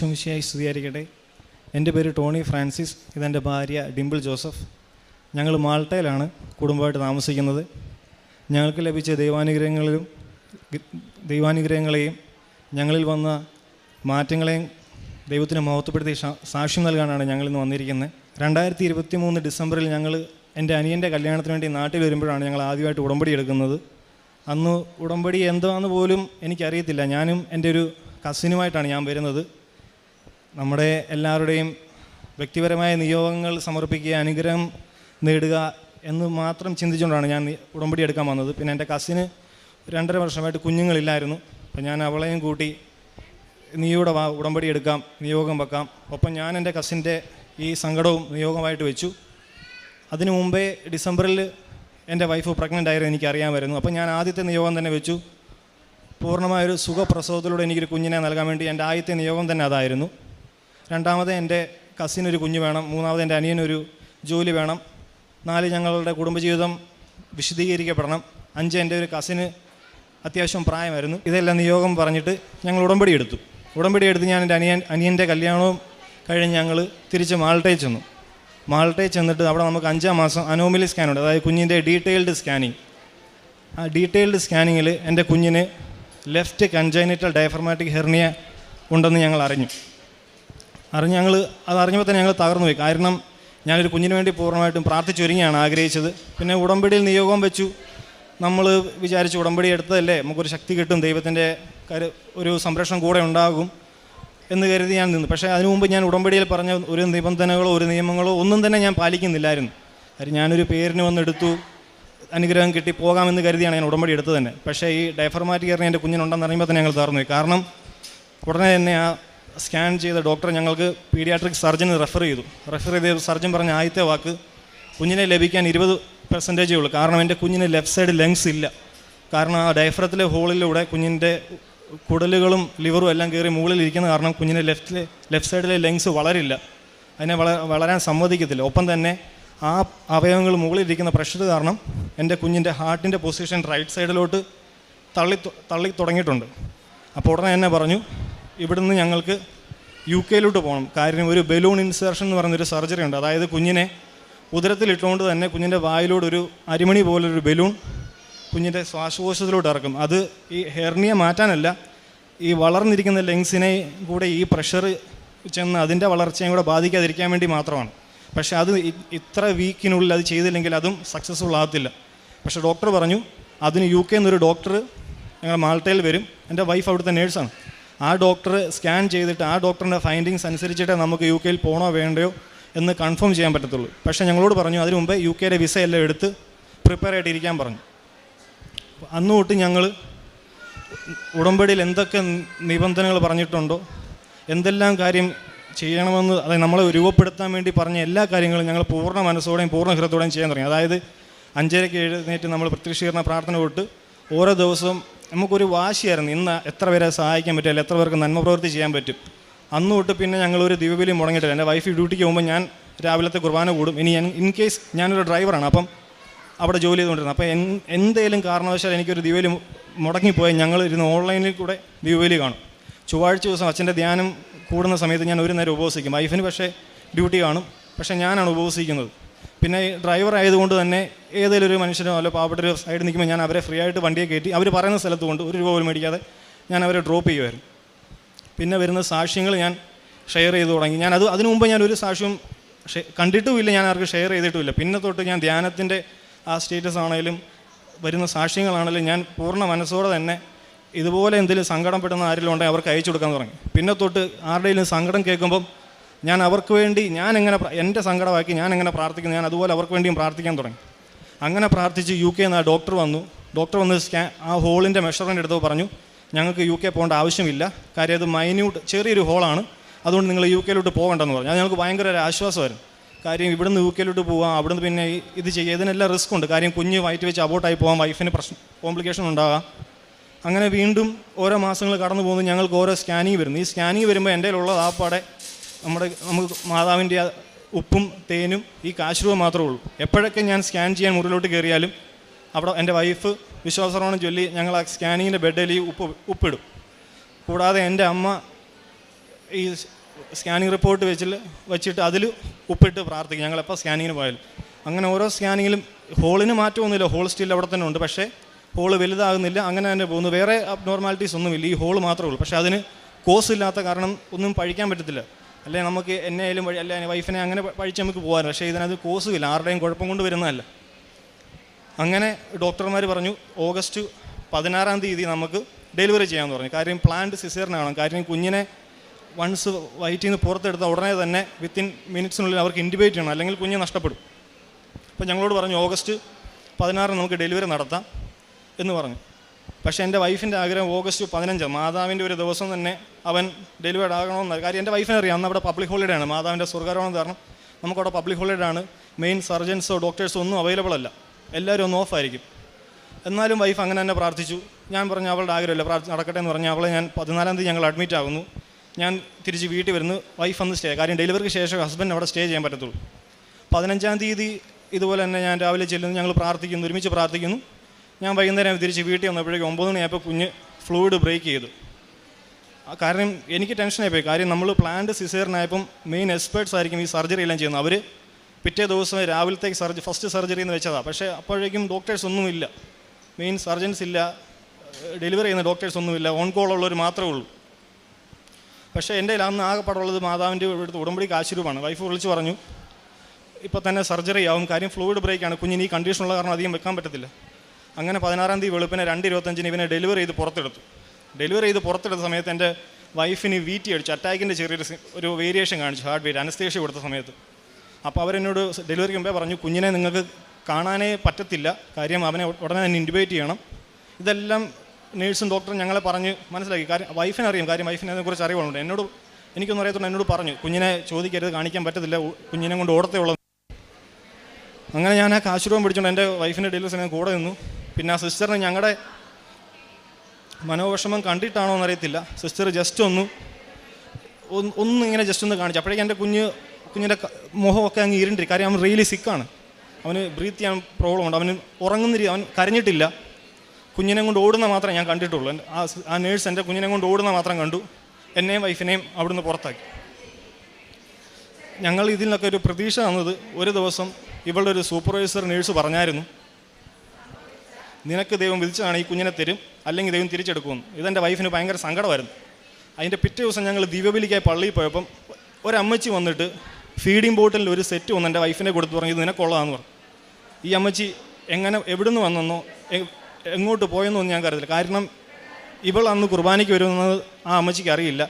ഈശോമിശിയായി സ്തുതിയായിരിക്കട്ടെ. എന്റെ പേര് ടോണി ഫ്രാൻസിസ്. ഇതെന്റെ ഭാര്യ ഡിംപിൾ ജോസഫ്. ഞങ്ങൾ മാൾട്ടയിലാണ് കുടുംബമായിട്ട് താമസിക്കുന്നത്. ഞങ്ങൾക്ക് ലഭിച്ച ദൈവാനുഗ്രഹങ്ങളിലും ദൈവാനുഗ്രഹങ്ങളെയും ഞങ്ങളിൽ വന്ന മാറ്റങ്ങളെയും ദൈവത്തിന് മഹത്വപ്പെടുത്തി സാക്ഷ്യം നൽകാനാണ് ഞങ്ങളിന്ന് വന്നിരിക്കുന്നത്. രണ്ടായിരത്തി ഇരുപത്തി മൂന്ന് ഡിസംബറിൽ ഞങ്ങൾ എന്റെ അനിയന്റെ കല്യാണത്തിന് വേണ്ടി നാട്ടിൽ വരുമ്പോഴാണ് ഞങ്ങൾ ആദ്യമായിട്ട് ഉടമ്പടി എടുക്കുന്നത്. അന്ന് ഉടമ്പടി എന്താണെന്ന് പോലും എനിക്കറിയത്തില്ല. ഞാനും എന്റെ ഒരു കസിനുമായിട്ടാണ് ഞാൻ വരുന്നത്. നമ്മുടെ എല്ലാവരുടെയും വ്യക്തിപരമായ നിയോഗങ്ങൾ സമർപ്പിക്കുക അനുഗ്രഹം നേടുക എന്ന് മാത്രം ചിന്തിച്ചുകൊണ്ടാണ് ഞാൻ ഉടമ്പടി എടുക്കാൻ വന്നത്. പിന്നെ എന്റെ കസിന് രണ്ടര വർഷമായിട്ട് കുഞ്ഞുങ്ങളില്ലായിരുന്നു. അപ്പം ഞാൻ അവളെയും കൂട്ടി നീയുടെ വാ ഉടമ്പടി എടുക്കാം നിയോഗം വെക്കാം. ഒപ്പം ഞാൻ എന്റെ കസിന്റെ ഈ സങ്കടവും നിയോഗമായിട്ട് വെച്ചു. അതിനു മുമ്പേ ഡിസംബറിൽ എന്റെ വൈഫ് പ്രഗ്നന്റ് ആയിരുന്നു എനിക്ക് അറിയാമായിരുന്നു അപ്പോൾ ഞാൻ ആദ്യത്തെ നിയോഗം തന്നെ വെച്ചു. പൂർണമായൊരു സുഖപ്രസവത്തിലൂടെ എനിക്കൊരു കുഞ്ഞിനെ നൽകാൻ വേണ്ടി എന്റെ ആദ്യത്തെ നിയോഗം തന്നെ അതായിരുന്നു. രണ്ടാമത് എന്റെ ഒരു കുഞ്ഞ് വേണം. മൂന്നാമത് എന്റെ അനിയനൊരു ജോലി വേണം. നാല് ഞങ്ങളുടെ കുടുംബജീവിതം വിശദീകരിക്കപ്പെടണം. അഞ്ച് എന്റെ ഒരു കസിന് അത്യാവശ്യം പ്രായമായിരുന്നു. ഇതെല്ലാം നിയോഗം പറഞ്ഞിട്ട് ഞങ്ങൾ ഉടമ്പടി എടുത്തു. ഉടമ്പടി എടുത്ത് ഞാൻ എന്റെ അനിയൻ അനിയന്റെ കല്യാണവും കഴിഞ്ഞ് ഞങ്ങൾ തിരിച്ച് മാൾട്ടയിൽ ചെന്നു. മാൾട്ടയിൽ ചെന്നിട്ട് അവിടെ നമുക്ക് അഞ്ചാം മാസം അനോമലി സ്കാൻ ഉണ്ട് അതായത് കുഞ്ഞിന്റെ ഡീറ്റെയിൽഡ് സ്കാനിങ്. ആ ഡീറ്റെയിൽഡ് സ്കാനിങ്ങിൽ എന്റെ കുഞ്ഞിന് ലെഫ്റ്റ് കൺജൈനിറ്റൽ ഡയഫർമാറ്റിക് ഹെർണിയ ഉണ്ടെന്ന് ഞങ്ങൾ അറിഞ്ഞു. അറിഞ്ഞ് ഞങ്ങൾ അത് അറിഞ്ഞപ്പോൾ തന്നെ ഞങ്ങൾ തകർന്നു പോയി. കാരണം ഞാനൊരു കുഞ്ഞിന് വേണ്ടി പൂർണമായിട്ടും പ്രാർത്ഥിച്ചൊരുങ്ങിയാണ് ആഗ്രഹിച്ചത്. പിന്നെ ഉടമ്പടിയിൽ നിയോഗം വെച്ചു. നമ്മൾ വിചാരിച്ച് ഉടമ്പടി എടുത്തതല്ലേ? നമുക്കൊരു ശക്തി കിട്ടും. ദൈവത്തിന്റെ കരു ഒരു സംരക്ഷണം കൂടെ ഉണ്ടാകും എന്ന് കരുതി ഞാൻ നിന്നു. പക്ഷേ അതിനു മുമ്പ് ഞാൻ ഉടമ്പടിയിൽ പറഞ്ഞ ഒരു നിബന്ധനകളോ ഒരു നിയമങ്ങളോ ഒന്നും തന്നെ ഞാൻ പാലിക്കുന്നില്ലായിരുന്നു. കാര്യം ഞാനൊരു പേരിന് വന്നെടുത്തു അനുഗ്രഹം കിട്ടി പോകാമെന്ന് കരുതിയാണ് ഞാൻ ഉടമ്പടി എടുത്തത് തന്നെ. പക്ഷേ ഈ ഡയഫർമാറ്റിക് എറിഞ്ഞ എന്റെ കുഞ്ഞിനുണ്ടെന്ന് അറിയുമ്പോൾ തന്നെ ഞങ്ങൾ തകർന്നു കാരണം ഉടനെ തന്നെ ആ സ്കാൻ ചെയ്ത ഡോക്ടർ ഞങ്ങൾക്ക് പീഡിയാട്രിക് സർജന് റെഫർ ചെയ്തു. റെഫർ ചെയ്ത സർജൻ പറഞ്ഞ ആദ്യത്തെ വാക്ക് കുഞ്ഞിനെ ലഭിക്കാൻ ഇരുപത് പെർസെന്റേജേ ഉള്ളൂ. കാരണം എന്റെ കുഞ്ഞിന് ലെഫ്റ്റ് സൈഡ് ലങ്സ് ഇല്ല. കാരണം ആ ഡയഫ്രത്തിലെ ഹോളിലൂടെ കുഞ്ഞിന്റെ കുടലുകളും ലിവറും എല്ലാം കയറി മുകളിൽ ഇരിക്കുന്ന കാരണം കുഞ്ഞിന്റെ ലെഫ്റ്റിലെ ലെഫ്റ്റ് സൈഡിലെ ലങ്സ് വളരില്ല. അതിനെ വള വളരാൻ സമ്മതിക്കത്തില്ല. ഒപ്പം തന്നെ ആ അവയവങ്ങൾ മുകളിലിരിക്കുന്ന പ്രഷർ കാരണം എന്റെ കുഞ്ഞിന്റെ ഹാർട്ടിന്റെ പൊസിഷൻ റൈറ്റ് സൈഡിലോട്ട് തള്ളി തള്ളി തുടങ്ങിയിട്ടുണ്ട്. അപ്പോൾ ഉടനെ തന്നെ പറഞ്ഞു ഇവിടുന്ന് ഞങ്ങൾക്ക് യു കെയിലോട്ട് പോകണം. കാര്യം ഒരു ബലൂൺ ഇൻസേർഷൻ എന്ന് പറയുന്നൊരു സർജറി ഉണ്ട്. അതായത് കുഞ്ഞിനെ ഉദരത്തിലിട്ടുകൊണ്ട് തന്നെ കുഞ്ഞിന്റെ വായിലൂടെ ഒരു അരിമണി പോലൊരു ബലൂൺ കുഞ്ഞിന്റെ ശ്വാസകോശത്തിലോട്ട് ഇറക്കും. അത് ഈ ഹെർണിയ മാറ്റാനല്ല ഈ വളർന്നിരിക്കുന്ന ലെങ്സിനെ കൂടെ ഈ പ്രഷർ ചെന്ന് അതിന്റെ വളർച്ചയും കൂടെ ബാധിക്കാതിരിക്കാൻ വേണ്ടി മാത്രമാണ്. പക്ഷേ അത് ഇത്ര വീക്കിനുള്ളിൽ അത് ചെയ്തില്ലെങ്കിൽ അതും സക്സസ്ഫുൾ ആകത്തില്ല. പക്ഷേ ഡോക്ടർ പറഞ്ഞു അതിന് യു കെ എന്നൊരു ഡോക്ടർ ഞങ്ങൾ മാൾട്ടയിൽ വരും. എന്റെ വൈഫ് അവിടുത്തെ നേഴ്സാണ് ആ ഡോക്ടർ സ്കാൻ ചെയ്തിട്ട് ആ ഡോക്ടറിന്റെ ഫൈൻഡിങ്സ് അനുസരിച്ചിട്ടേ നമുക്ക് യു കെയിൽ പോകണോ വേണ്ടയോ എന്ന് കൺഫേം ചെയ്യാൻ പറ്റത്തുള്ളൂ. പക്ഷേ ഞങ്ങളോട് പറഞ്ഞു അതിനു മുമ്പേ യു കെയുടെ വിസ എല്ലാം എടുത്ത് പ്രിപ്പയർ ആയിട്ടിരിക്കാൻ പറഞ്ഞു. അന്ന് തൊട്ട് ഞങ്ങൾ ഉടമ്പടിയിൽ എന്തൊക്കെ നിബന്ധനകൾ പറഞ്ഞിട്ടുണ്ടോ എന്തെല്ലാം കാര്യം ചെയ്യണമെന്ന് അതായത് നമ്മളെ രൂപപ്പെടുത്താൻ വേണ്ടി പറഞ്ഞ എല്ലാ കാര്യങ്ങളും ഞങ്ങൾ പൂർണ മനസ്സോടെയും പൂർണ ഹൃദയത്തോടെയും ചെയ്യാൻ തുടങ്ങി. അതായത് അഞ്ചരയ്ക്ക് എഴുന്നേറ്റ് നമ്മൾ പ്രത്യക്ഷീകരണ പ്രാർത്ഥന തൊട്ട് ഓരോ ദിവസവും നമുക്കൊരു വാശിയായിരുന്നു. ഇന്ന് എത്ര പേരെ സഹായിക്കാൻ പറ്റും? അല്ലെങ്കിൽ എത്ര പേർക്ക് നന്മ പ്രവൃത്തി ചെയ്യാൻ പറ്റും? അന്ന് തൊട്ട് പിന്നെ ഞങ്ങളൊരു ദിവ്യബലി മുടങ്ങിയിട്ടില്ല. എന്റെ വൈഫ് ഡ്യൂട്ടിക്ക് പോകുമ്പോൾ ഞാൻ രാവിലത്തെ കുർബാന കൂടും. ഇനി ഇൻ കേസ് ഞാനൊരു ഡ്രൈവറാണ് അപ്പം അവിടെ ജോലി ചെയ്തുകൊണ്ടിരുന്നത് അപ്പോൾ എൻ എന്തേലും കാരണവശാൽ എനിക്കൊരു ദിവ്യബലി മുടങ്ങിപ്പോയാൽ ഞങ്ങൾ ഇരുന്ന് ഓൺലൈനിൽ കൂടെ ദിവ്യബലി കാണും. ചൊവ്വാഴ്ച ദിവസം അച്ഛന്റെ ധ്യാനം കൂടുന്ന സമയത്ത് ഞാൻ ഒരു നേരം ഉപവസിക്കും. വൈഫിന് പക്ഷേ ഡ്യൂട്ടി കാണും. പക്ഷേ ഞാനാണ് ഉപവസിക്കുന്നത്. പിന്നെ ഡ്രൈവർ ആയതുകൊണ്ട് തന്നെ ഏതെങ്കിലും ഒരു മനുഷ്യനോ അല്ലോ പാവപ്പെട്ട ഒരു സൈഡിൽ നിൽക്കുമ്പോൾ ഞാൻ അവരെ ഫ്രീ ആയിട്ട് വണ്ടിയെ കയറ്റി അവർ പറയുന്ന സ്ഥലത്ത് കൊണ്ട് ഒരു രൂപ പോലും മേടിക്കാതെ ഞാൻ അവരെ ഡ്രോപ്പ് ചെയ്യുമായിരുന്നു പിന്നെ വരുന്ന സാക്ഷ്യങ്ങൾ ഞാൻ ഷെയർ ചെയ്തു തുടങ്ങി. ഞാൻ അത് അതിനു മുമ്പ് ഞാൻ ഒരു സാക്ഷ്യവും ഷെ- കണ്ടിട്ടുമില്ല ഞാൻ ആർക്കും ഷെയർ ചെയ്തിട്ടുമില്ല. പിന്നെ തൊട്ട് ഞാൻ ധ്യാനത്തിന്റെ ആ സ്റ്റേറ്റസ് ആണെങ്കിലും വരുന്ന സാക്ഷ്യങ്ങളാണെങ്കിലും ഞാൻ പൂർണ മനസ്സോടെ തന്നെ ഇതുപോലെ എന്തെങ്കിലും സങ്കടം പെട്ടെന്ന് ആരെങ്കിലും ഉണ്ടെങ്കിൽ അവർക്ക് അയച്ചു കൊടുക്കാൻ തുടങ്ങി. പിന്നെ തൊട്ട് ആരുടെയും സങ്കടം കേൾക്കുമ്പം ഞാൻ അവർക്ക് വേണ്ടി ഞാൻ എങ്ങനെ എന്റെ സങ്കടമാക്കി ഞാൻ എങ്ങനെ പ്രാർത്ഥിക്കുന്നു ഞാൻ അതുപോലെ അവർക്ക് വേണ്ടിയും പ്രാർത്ഥിക്കാൻ തുടങ്ങി. അങ്ങനെ പ്രാർത്ഥിച്ച് യു കെ നിന്ന് ആ ഡോക്ടർ വന്നു. ഡോക്ടർ വന്ന് സ്കാൻ ആ ഹോളിന്റെ മെഷർമെന്റ് എടുത്തോ പറഞ്ഞു ഞങ്ങൾക്ക് യു കെ പോകേണ്ട ആവശ്യമില്ല. കാര്യം അത് മൈന്യൂട്ട് ചെറിയൊരു ഹോളാണ്. അതുകൊണ്ട് നിങ്ങൾ യു കെയിലോട്ട് പോകണ്ടെന്ന് പറഞ്ഞു. അത് ഞങ്ങൾക്ക് ഭയങ്കര ഒരു ആശ്വാസമായിരുന്നു. കാര്യം ഇവിടുന്ന് യു കെയിലോട്ട് പോകാം അവിടുന്ന് പിന്നെ ഇത് ചെയ്യുക ഇതിനെല്ലാം റിസ്ക് ഉണ്ട്. കാര്യം കുഞ്ഞ് വയറ്റ് വെച്ച് അബോട്ടായി പോകാം വൈഫിന് പ്രശ്നം കോംപ്ലിക്കേഷൻ ഉണ്ടാകാം. അങ്ങനെ വീണ്ടും ഓരോ മാസങ്ങൾ കടന്നു പോകുന്നു ഞങ്ങൾക്ക് ഓരോ സ്കാനിങ് വരുന്നു. ഈ സ്കാനിങ് വരുമ്പോൾ എന്റെ ഉള്ളത് ആപ്പാടെ നമ്മുടെ നമുക്ക് മാതാവിന്റെ ഉപ്പും തേനും ഈ കാശ്രൂപം മാത്രമേ ഉള്ളൂ. എപ്പോഴൊക്കെ ഞാൻ സ്കാൻ ചെയ്യാൻ മുറിയിലോട്ട് കയറിയാലും അവിടെ എന്റെ വൈഫ് വിശ്വാസറോണം ചൊല്ലി ഞങ്ങൾ ആ സ്കാനിങ്ങിന്റെ ബെഡിൽ ഈ ഉപ്പ് ഉപ്പിടും. കൂടാതെ എന്റെ അമ്മ ഈ സ്കാനിങ് റിപ്പോർട്ട് വെച്ചിൽ വെച്ചിട്ട് അതിൽ ഉപ്പിട്ട് പ്രാർത്ഥിക്കും. ഞങ്ങളെപ്പോൾ സ്കാനിങ്ങിന് പോയാലും. അങ്ങനെ ഓരോ സ്കാനിങ്ങിലും ഹോളിന് മാറ്റമൊന്നുമില്ല. ഹോൾ സ്റ്റിൽ അവിടെ തന്നെ ഉണ്ട്. പക്ഷേ ഹോൾ വലുതാകുന്നില്ല. അങ്ങനെ തന്നെ പോകുന്നു. വേറെ അബ്നോർമാലിറ്റീസ് ഒന്നുമില്ല. ഈ ഹോൾ മാത്രമേ ഉള്ളൂ. പക്ഷേ അതിന് കോസ് ഇല്ലാത്ത കാരണം ഒന്നും പഴിക്കാൻ പറ്റത്തില്ല. അല്ലെ നമുക്ക് എന്നെ ആയാലും വഴി അല്ലെ വൈഫിനെ അങ്ങനെ പഴിച്ച് നമുക്ക് പോകാൻ പക്ഷേ ഇതിനകത്ത് കോസുമില്ല. ആരുടെയും കുഴപ്പം കൊണ്ട് വരുന്നതല്ല. അങ്ങനെ ഡോക്ടർമാർ പറഞ്ഞു ഓഗസ്റ്റ് പതിനാറാം തീയതി നമുക്ക് ഡെലിവറി ചെയ്യാമെന്ന് പറഞ്ഞു. കാര്യം പ്ലാന്റ് സിസേറിനാണ് കാര്യം കുഞ്ഞിനെ വൺസ് വയറ്റിൽ നിന്ന് പുറത്തെടുത്ത ഉടനെ തന്നെ വിത്തിൻ മിനിറ്റ്സിനുള്ളിൽ അവർക്ക് ഇൻഡിബേറ്റ് ചെയ്യണം. അല്ലെങ്കിൽ കുഞ്ഞ് നഷ്ടപ്പെടും. അപ്പോൾ ഞങ്ങളോട് പറഞ്ഞു ഓഗസ്റ്റ് പതിനാറിന് നമുക്ക് ഡെലിവറി നടത്താം എന്ന് പറഞ്ഞു. പക്ഷേ എന്റെ വൈഫിന്റെ ആഗ്രഹം ഓഗസ്റ്റ് പതിനഞ്ച്. മാതാവിന്റെ ഒരു ദിവസം തന്നെ അവൻ ഡെലിവേർഡ് ആകണമെന്ന്. കാര്യം എന്റെ വൈഫിനെ അറിയാം അന്ന് അവിടെ പബ്ലിക് ഹോളിഡേ ആണ് മാതാവിന്റെ സ്വർഗാരോഹണം കാരണം നമുക്കവിടെ പബ്ലിക് ഹോളിഡേ ആണ് മെയിൻ സർജൻസോ ഡോക്ടേഴ്സോ ഒന്നും അവൈലബിൾ അല്ല. എല്ലാവരും ഒന്ന് ഓഫായിരിക്കും എന്നാലും വൈഫ് അങ്ങനെ തന്നെ പ്രാർത്ഥിച്ചു. ഞാൻ പറഞ്ഞു അവളുടെ ആഗ്രഹമില്ല പ്രാർത്ഥി നടക്കട്ടെ എന്ന് പറഞ്ഞു അവളെ ഞാൻ പതിനാലാം തീയതി ഞങ്ങൾ അഡ്മിറ്റ് ആകുന്നു. ഞാൻ തിരിച്ച് വീട്ടിൽ വരുന്നു. വൈഫ് അന്ന് സ്റ്റേ കാര്യം ഡെലിവറിക്ക് ശേഷം ഹസ്ബൻഡ് അവിടെ സ്റ്റേ ചെയ്യാൻ പറ്റത്തുള്ളൂ. പതിനഞ്ചാം തീയതി ഇതുപോലെ തന്നെ ഞാൻ രാവിലെ ചെല്ലുന്നു. ഞങ്ങൾ പ്രാർത്ഥിക്കുന്നു ഒരുമിച്ച് പ്രാർത്ഥിക്കുന്നു. ഞാൻ വൈകുന്നേരം തിരിച്ച് വീട്ടിൽ വന്നപ്പോഴേക്കും ഒമ്പത് മണിയായപ്പോൾ കുഞ്ഞ് ഫ്ലൂയിഡ് ബ്രേക്ക് ചെയ്തു. കാരണം എനിക്ക് ടെൻഷനായി പോയി കാര്യം നമ്മൾ പ്ലാൻഡ് സിസേറിനായപ്പം മെയിൻ എക്സ്പേർട്സ് ആയിരിക്കും ഈ സർജറി എല്ലാം ചെയ്യുന്നത്. അവർ പിറ്റേ ദിവസം രാവിലത്തേക്ക് സർജറി ഫസ്റ്റ് സർജറി എന്ന് വെച്ചതാണ് പക്ഷേ അപ്പോഴേക്കും ഡോക്ടേഴ്സ് ഒന്നുമില്ല. മെയിൻ സർജൻസ് ഇല്ല. ഡെലിവറി ചെയ്യുന്ന ഡോക്ടേഴ്സ് ഒന്നുമില്ല. ഓൺ കോൾ ഉള്ളവർ മാത്രമേ ഉള്ളൂ. പക്ഷേ എന്റെ അന്ന് ആകെപ്പാടുള്ളത് മാതാവിന്റെ അടുത്ത് ഉടമ്പടി കാശുരൂപമാണ് വൈഫ് വിളിച്ച് പറഞ്ഞു ഇപ്പോൾ തന്നെ സർജറി ആവും. കാര്യം ഫ്ലൂയിഡ് ബ്രേക്കാണ് കുഞ്ഞിന് ഈ കണ്ടീഷനുള്ള കാരണം അധികം വെക്കാൻ പറ്റത്തില്ല. അങ്ങനെ പതിനാറാം തീയതി വെളുപ്പിനെ രണ്ട് ഇരുപത്തഞ്ചിന് ഇവനെ ഡെലിവറി ചെയ്ത് പുറത്തെടുത്തു. ഡെലിവറി ചെയ്ത് പുറത്തെടുത്ത സമയത്ത് എന്റെ വൈഫിന് വീറ്റി അടിച്ചു. അറ്റാക്കിന്റെ ചെറിയൊരു ഒരു വേരിയേഷൻ കാണിച്ചു. ഹാർട്ട് ബീറ്റ് അനസ്തേഷ്യ കൊടുത്ത സമയത്ത്. അപ്പോൾ അവരെന്നോട് ഡെലിവറിക്ക് മുമ്പേ പറഞ്ഞു കുഞ്ഞിനെ നിങ്ങൾക്ക് കാണാനേ പറ്റത്തില്ല. കാര്യം അവനെ ഉടനെ തന്നെ ഇന്റുബേറ്റ് ചെയ്യണം. ഇതെല്ലാം നേഴ്സും ഡോക്ടറും ഞങ്ങളെ പറഞ്ഞ് മനസ്സിലാക്കി. കാര്യം വൈഫിനെ അറിയാം. കാര്യം വൈഫിനെ അതിനെക്കുറിച്ച് എന്നോട് എനിക്കൊന്നും അറിയാത്തതുകൊണ്ട് എന്നോട് പറഞ്ഞു കുഞ്ഞിനെ ചോദിക്കരുത്. കാണിക്കാൻ പറ്റത്തില്ല. കുഞ്ഞിനെ കൊണ്ട് ഓടത്തേ ഉള്ളൂ. അങ്ങനെ ഞാൻ ആ കാശുരൂപം പിടിച്ചുകൊണ്ട് എന്റെ വൈഫിന്റെ ഡെലിവറി സമയം കൂടെ നിന്നു. പിന്നെ ആ സിസ്റ്ററിന് ഞങ്ങളുടെ മനോവിഷമം കണ്ടിട്ടാണോ എന്നറിയത്തില്ല. സിസ്റ്റർ ജസ്റ്റ് ഒന്ന് ഒന്ന് ഇങ്ങനെ ജസ്റ്റ് ഒന്ന് കാണിച്ചു. അപ്പോഴേക്കും എന്റെ കുഞ്ഞ് കുഞ്ഞിന്റെ മുഖമൊക്കെ അങ്ങ് ഇരുണ്ടി കാര്യം അവൻ റിയലി സിക്കാണ് അവന് ബ്രീത്ത് ചെയ്യാൻ പ്രോബ്ലം ഉണ്ട്. അവന് ഉറങ്ങുന്നില്ല അവൻ കരഞ്ഞിട്ടില്ല. കുഞ്ഞിനെ കൊണ്ട് ഓടുന്ന മാത്രമേ ഞാൻ കണ്ടിട്ടുള്ളൂ. ആ ആ നേഴ്സ് എന്റെ കുഞ്ഞിനെ കൊണ്ട് ഓടുന്ന മാത്രം കണ്ടു. എന്നെയും വൈഫിനെയും അവിടുന്ന് പുറത്താക്കി. ഞങ്ങൾ ഇതിൽ നിന്നൊക്കെ ഒരു പ്രതീക്ഷ തന്നത് ഒരു ദിവസം ഇവളുടെ ഒരു സൂപ്പർവൈസർ നേഴ്സ് പറഞ്ഞായിരുന്നു. നിനക്ക് ദൈവം വിളിച്ചതാണ് ഈ കുഞ്ഞിനെ തരും അല്ലെങ്കിൽ ദൈവം തിരിച്ചെടുക്കുമെന്ന്. ഇതെന്റെ വൈഫിന് ഭയങ്കര സങ്കടമായിരുന്നു. അതിന്റെ പിറ്റേ ദിവസം ഞങ്ങൾ ദിവ്യബലിക്കായി പള്ളിയിൽ പോയപ്പം ഒരമ്മച്ചി വന്നിട്ട് ഫീഡിംഗ് ബോട്ടിൽ ഒരു സെറ്റ് വന്ന് എന്റെ വൈഫിനെ കൊടുത്തു പറഞ്ഞു ഇത് നിനക്കുള്ളതാന്ന് പറഞ്ഞു. ഈ അമ്മച്ചി എങ്ങനെ എവിടുന്ന് വന്നെന്നോ എങ്ങോട്ട് പോയെന്നോ ഞാൻ കരുതില്ല കാരണം ഇവൾ അന്ന് കുർബാനയ്ക്ക് വരുമെന്നത് ആ അമ്മച്ചിക്ക് അറിയില്ല.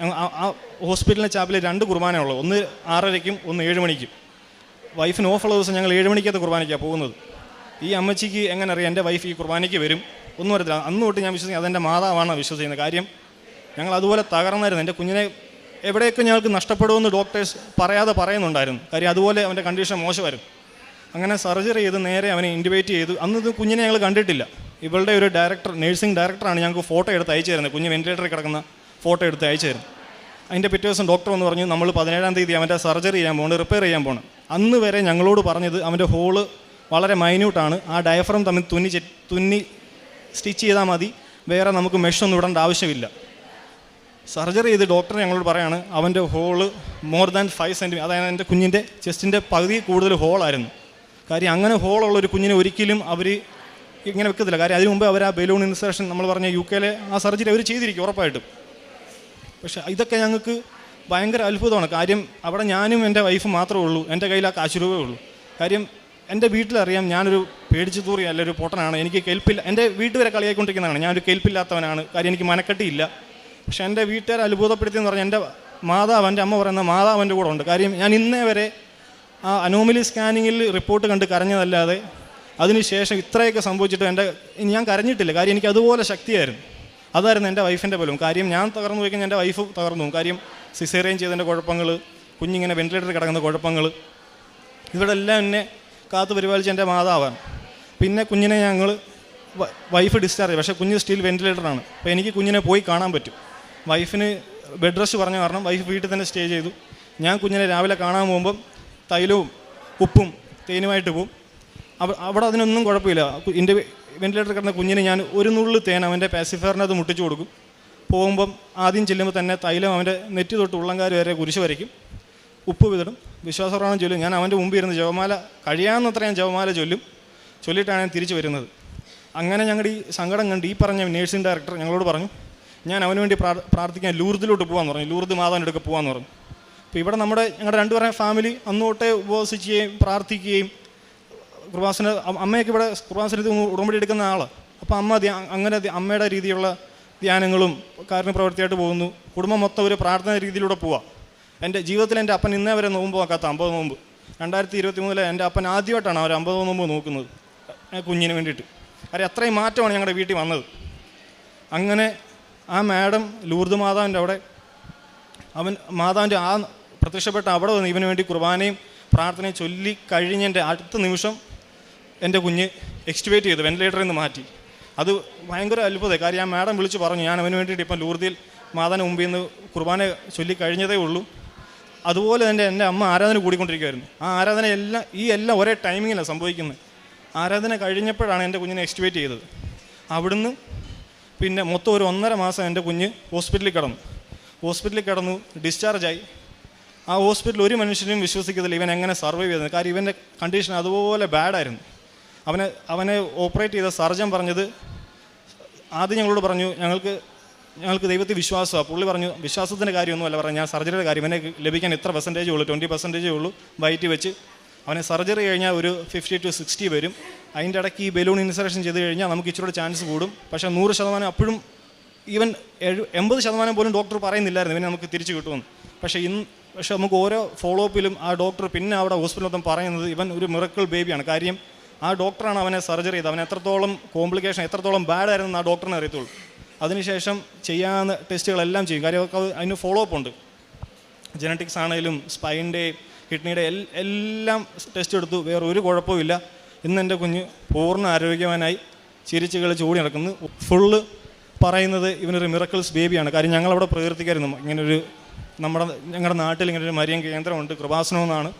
ആ- ഹോസ്പിറ്റലിലെ ചാപ്പിലെ രണ്ട് കുർബാനയുള്ളൂ ഒന്ന് ആറരയ്ക്കും ഒന്ന് ഏഴ് മണിക്കും. വൈഫിന് ഓഫുള്ള ദിവസം ഞങ്ങൾ ഏഴ് മണിക്കകത്ത് കുർബാനയ്ക്കാണ് പോകുന്നത്. ഈ അമ്മച്ചിക്ക് എങ്ങനെ അറിയാം? എന്റെ വൈഫ് ഈ കുർബാനയ്ക്ക് വരും. ഒന്നും അറിയത്തില്ല. അന്ന് തൊട്ട് ഞാൻ വിശ്വസിക്കുന്നത് അതെന്റെ മാതാവാണ് വിശ്വസിക്കുന്നത്. കാര്യം ഞങ്ങൾ അതുപോലെ തകർന്നായിരുന്നു. എന്റെ കുഞ്ഞിനെ എവിടെയൊക്കെ ഞങ്ങൾക്ക് നഷ്ടപ്പെടുമെന്ന് ഡോക്ടേഴ്സ് പറയാതെ പറയുന്നുണ്ടായിരുന്നു. കാര്യം അതുപോലെ അവന്റെ കണ്ടീഷൻ മോശമായിരുന്നു. അങ്ങനെ സർജറി ചെയ്ത് നേരെ അവനെ ഇന്റുബേറ്റ് ചെയ്തു. അന്ന് ഇത് കുഞ്ഞിനെ ഞങ്ങൾ കണ്ടിട്ടില്ല. ഇവളുടെ ഒരു ഡയറക്ടർ നേഴ്സിംഗ് ഡയറക്ടറാണ് ഞങ്ങൾക്ക് ഫോട്ടോ എടുത്ത് അയച്ചു തരുന്നത്. കുഞ്ഞ് വെന്റിലേറ്ററിൽ കിടക്കുന്ന ഫോട്ടോ എടുത്ത് അയച്ചു തരുന്നത്. അതിന്റെ പിറ്റേ ദിവസം ഡോക്ടർ എന്ന് പറഞ്ഞു നമ്മൾ പതിനേഴാം തീയതി അവന്റെ സർജറി ചെയ്യാൻ പോകണം റിപ്പയർ ചെയ്യാൻ പോകണം അന്ന് വരെ ഞങ്ങളോട് പറഞ്ഞത് അവന്റെ ഹോൾ വളരെ മൈന്യൂട്ടാണ് ആ ഡയഫ്രം തമ്മിൽ തുന്നി തുന്നി സ്റ്റിച്ച് ചെയ്താൽ മതി. വേറെ നമുക്ക് മെഷൊന്നും ഇടേണ്ട ആവശ്യമില്ല. സർജറി ചെയ്ത് ഡോക്ടർ ഞങ്ങളോട് പറയാണ് അവന്റെ hole more than five centimetre അതായത് എന്റെ കുഞ്ഞിന്റെ ചെസ്റ്റിന്റെ പകുതി കൂടുതൽ ഹോളായിരുന്നു കാര്യം അങ്ങനെ ഹോളുള്ള ഒരു കുഞ്ഞിനെ ഒരിക്കലും അവർ ഇങ്ങനെ വെക്കത്തില്ല. കാര്യം അതിനു മുമ്പ് അവർ ആ ബലൂൺ ഇൻസേഷൻ നമ്മൾ പറഞ്ഞ യു കെയിലെ ആ സർജറി അവർ ചെയ്തിരിക്കും ഉറപ്പായിട്ടും. പക്ഷേ ഇതൊക്കെ ഞങ്ങൾക്ക് ഭയങ്കര അത്ഭുതമാണ്. കാര്യം അവിടെ ഞാനും എന്റെ വൈഫ് മാത്രമേ ഉള്ളൂ. എന്റെ കയ്യിൽ ആ കാശ് രൂപയേ ഉള്ളൂ. കാര്യം എന്റെ വീട്ടിലറിയാം ഞാനൊരു പേടിച്ചു തൂറി അല്ലൊരു പൊട്ടനാണ്. എനിക്ക് കെൽപ്പില്ല എന്റെ വീട്ടിൽ വരെ കളിയായിക്കൊണ്ടിരിക്കുന്നതാണ്. ഞാനൊരു കെൽപ്പില്ലാത്തവനാണ്. കാര്യം എനിക്ക് മനക്കെട്ടിയില്ല. പക്ഷെ എന്റെ വീട്ടുകാരെ അത്ഭുതപ്പെടുത്തിയെന്ന് പറഞ്ഞാൽ എന്റെ മാതാവ് എന്റെ അമ്മ പറയുന്ന മാതാവ് കൂടെ ഉണ്ട്. കാര്യം ഞാൻ ഇന്നേ വരെ ആ അനോമലി സ്കാനിങ്ങിൽ റിപ്പോർട്ട് കണ്ട് കരഞ്ഞതല്ലാതെ അതിനുശേഷം ഇത്രയൊക്കെ സംഭവിച്ചിട്ട് എന്റെ ഞാൻ കരഞ്ഞിട്ടില്ല. കാര്യം എനിക്ക് അതുപോലെ ശക്തിയായിരുന്നു. അതായിരുന്നു എന്റെ വൈഫിന്റെ പോലും കാര്യം ഞാൻ തകർന്നു പോയി എന്റെ വൈഫ് തകർന്നു പോകും. കാര്യം സിസേറിയൻ ചെയ്തതിന്റെ കുഴപ്പങ്ങൾ കുഞ്ഞിങ്ങനെ വെന്റിലേറ്ററിൽ കിടക്കുന്ന കുഴപ്പങ്ങൾ ഇവിടെ എല്ലാം എന്നെ കാത്തു പരിപാലിച്ച എന്റെ മാതാവാണ്. പിന്നെ കുഞ്ഞിനെ ഞങ്ങൾ വൈഫ് ഡിസ്ചാർജ് പക്ഷേ കുഞ്ഞ് സ്റ്റിൽ വെന്റിലേറ്ററാണ് അപ്പോൾ എനിക്ക് കുഞ്ഞിനെ പോയി കാണാൻ പറ്റും. വൈഫിന് ബെഡ് റെസ്റ്റ് പറഞ്ഞ കാരണം വൈഫ് വീട്ടിൽ തന്നെ സ്റ്റേ ചെയ്തു. ഞാൻ കുഞ്ഞിനെ രാവിലെ കാണാൻ പോകുമ്പം തൈലവും ഉപ്പും തേനുമായിട്ട് അവ- അവിടെ അതിനൊന്നും കുഴപ്പമില്ല. എന്റെ വെന്റിലേറ്റർ കിടന്ന കുഞ്ഞിന് ഞാൻ ഒരു നുള്ളിൽ തേൻ അവന്റെ പാസിഫയറിനകത്ത് മുട്ടിച്ചു കൊടുക്കും. പോകുമ്പം ആദ്യം ചെല്ലുമ്പോൾ തന്നെ തൈലം അവന്റെ നെറ്റി തൊട്ട് ഉള്ളങ്കാർ വരെ കുരിശ് വരയ്ക്കും. ഉപ്പ് വിതടും. വിശ്വാസപ്രമാണം ചൊല്ലും. ഞാൻ അവന്റെ മുമ്പിൽ ഇരുന്ന് ജവമാല കഴിയാവുന്നത്ര ഞാൻ ജവമാല ചൊല്ലും. ചൊല്ലിയിട്ടാണ് ഞാൻ തിരിച്ചു വരുന്നത്. അങ്ങനെ ഞങ്ങളുടെ ഈ സങ്കടം കണ്ട് ഈ പറഞ്ഞ നേഴ്സിംഗ് ഡയറക്ടർ ഞങ്ങളോട് പറഞ്ഞു ഞാൻ അവന് വേണ്ടി പ്രാർ- പ്രാർത്ഥിക്കാൻ ലൂർദിലോട്ട് പോകാമെന്ന് പറഞ്ഞു. ലൂർദ് മാതാവിന്റെ അടുക്ക പോകാമെന്ന് പറഞ്ഞു. അപ്പോൾ ഇവിടെ നമ്മുടെ ഞങ്ങളുടെ രണ്ടുപേരെ ഫാമിലി അന്ന് തൊട്ടേ ഉപവസിക്കുകയും പ്രാർത്ഥിക്കുകയും കുർബാസന അമ്മയൊക്കെ ഇവിടെ കുർബാസനത്തിൽ ഉടമ്പടി എടുക്കുന്ന ആളാണ് അപ്പോൾ അമ്മ അങ്ങനെ അമ്മയുടെ രീതിയിലുള്ള ധ്യാനങ്ങളും കാരുണ്യ പ്രവൃത്തിയായിട്ട് പോകുന്നു. കുടുംബം മൊത്തം ഒരു പ്രാർത്ഥന രീതിയിലൂടെ പോവാം. എന്റെ ജീവിതത്തിൽ എന്റെ അപ്പൻ ഇന്നേ വരെ നോമ്പ് നോക്കാത്ത അമ്പത് നോമ്പ്. രണ്ടായിരത്തി ഇരുപത്തി മൂന്നിലെ എന്റെ അപ്പൻ ആദ്യമായിട്ടാണ് അവർ അമ്പത് നോമ്പ് നോക്കുന്നത്. കുഞ്ഞിന് വേണ്ടിയിട്ട്. കാര്യം അത്രയും മാറ്റമാണ് ഞങ്ങളുടെ വീട്ടിൽ വന്നത്. അങ്ങനെ ആ മാഡം ലൂർദ് മാതാവിന്റെ അവിടെ അവൻ മാതാവിന്റെ ആ പ്രത്യക്ഷപ്പെട്ട അവിടെ വന്ന് ഇവന് വേണ്ടി കുർബാനയും പ്രാർത്ഥനയും ചൊല്ലി കഴിഞ്ഞതിന്റെ അടുത്ത നിമിഷം എന്റെ കുഞ്ഞ് എക്സ്റ്റുവേറ്റ് ചെയ്തു വെന്റിലേറ്ററിൽ നിന്ന് മാറ്റി. അത് ഭയങ്കര അത്ഭുതം കാര്യം ആ മാഡം വിളിച്ച് പറഞ്ഞു ഞാൻ അവന് വേണ്ടിയിട്ട് ഇപ്പം ലൂർദിയിൽ മാതാവിന് മുമ്പിൽ നിന്ന് കുർബാന ചൊല്ലി കഴിഞ്ഞതേ ഉള്ളൂ. അതുപോലെ തന്നെ എന്റെ അമ്മ ആരാധന കൂടിക്കൊണ്ടിരിക്കുമായിരുന്നു ആ ആരാധന എല്ലാം ഈ എല്ലാം ഒരേ ടൈമിങ്ങിലാണ് സംഭവിക്കുന്നത്. ആരാധന കഴിഞ്ഞപ്പോഴാണ് എന്റെ കുഞ്ഞിനെ എക്സ്റ്റുവേറ്റ് ചെയ്തത്. അവിടുന്ന് പിന്നെ മൊത്തം ഒരു ഒന്നര മാസം എന്റെ കുഞ്ഞ് ഹോസ്പിറ്റലിൽ കിടന്നു. ഹോസ്പിറ്റലിൽ കിടന്നു ഡിസ്ചാർജായി ആ ഹോസ്പിറ്റലിൽ ഒരു മനുഷ്യനും വിശ്വസിക്കത്തില്ല ഇവൻ എങ്ങനെ സർവൈവ് ചെയ്തത്. കാര്യം ഇവന്റെ കണ്ടീഷൻ അതുപോലെ ബാഡായിരുന്നു അവനെ അവനെ ഓപ്പറേറ്റ് ചെയ്ത സർജൻ പറഞ്ഞത് ആദ്യം ഞങ്ങളോട് പറഞ്ഞു ഞങ്ങൾക്ക് ഞങ്ങൾക്ക് ദൈവത്തിൽ വിശ്വാസമാണ് പുള്ളി പറഞ്ഞു വിശ്വാസത്തിന്റെ കാര്യമൊന്നുമല്ല പറഞ്ഞു ഞാൻ സർജറിയുടെ കാര്യം എന്നെ ലഭിക്കാൻ ഇത്ര പെർസെന്റേജേ ഉള്ളൂ? ട്വന്റി പെർസെന്റേജേ ഉള്ളൂ വയറ്റി വെച്ച്. അവനെ സർജറി കഴിഞ്ഞാൽ ഒരു ഫിഫ്റ്റി ടു സിക്സ്റ്റി വരും. അതിന്റെ ഇടയ്ക്ക് ഈ ബലൂൺ ഇൻസറേഷൻ ചെയ്ത് കഴിഞ്ഞാൽ നമുക്ക് ഇച്ചിരി ചാൻസ് കൂടും. പക്ഷേ നൂറ് ശതമാനം അപ്പോഴും ഈവൻ എഴു എൺപത് ശതമാനം പോലും ഡോക്ടർ പറയുന്നില്ലായിരുന്നു. ഇവനെ നമുക്ക് തിരിച്ചു കിട്ടുമെന്ന്. പക്ഷേ ഇന്ന് പക്ഷേ നമുക്ക് ഓരോ ഫോളോ അപ്പിലും ആ ഡോക്ടർ പിന്നെ അവിടെ ഹോസ്പിറ്റലിൽ മൊത്തം പറയുന്നത് ഇവൻ ഒരു മിറക്കിൾ ബേബിയാണ് കാര്യം ആ ഡോക്ടറാണ് അവനെ സർജറി ചെയ്ത് അവൻ എത്രത്തോളം കോംപ്ലിക്കേഷൻ എത്രത്തോളം ബാഡ് ആയിരുന്നു ആ ഡോക്ടറിനെ അറിയത്തുള്ളൂ. അതിനുശേഷം ചെയ്യാവുന്ന ടെസ്റ്റുകളെല്ലാം ചെയ്യും. കാര്യം അതിന് ഫോളോ അപ്പ് ഉണ്ട്. ജനറ്റിക്സ് ആണെങ്കിലും സ്പൈന്റെ കിഡ്നിയുടെ എല്ലാം ടെസ്റ്റ് എടുത്തു. വേറെ ഒരു കുഴപ്പമില്ല ഇന്ന് എന്റെ കുഞ്ഞ് പൂർണ ആരോഗ്യവാനായി ചിരിച്ച് കളിച്ച് നടക്കുന്നു. ഫുള്ള് പറയുന്നത് ഇവനൊരു മിറക്കിൾസ് ബേബിയാണ് കാര്യം ഞങ്ങളവിടെ പ്രകീർത്തിക്കായിരുന്നു. ഇങ്ങനൊരു നമ്മുടെ ഞങ്ങളുടെ നാട്ടിൽ ഇങ്ങനെ ഒരു മരിയം കേന്ദ്രമുണ്ട്. കൃപാസനം എന്നാണ്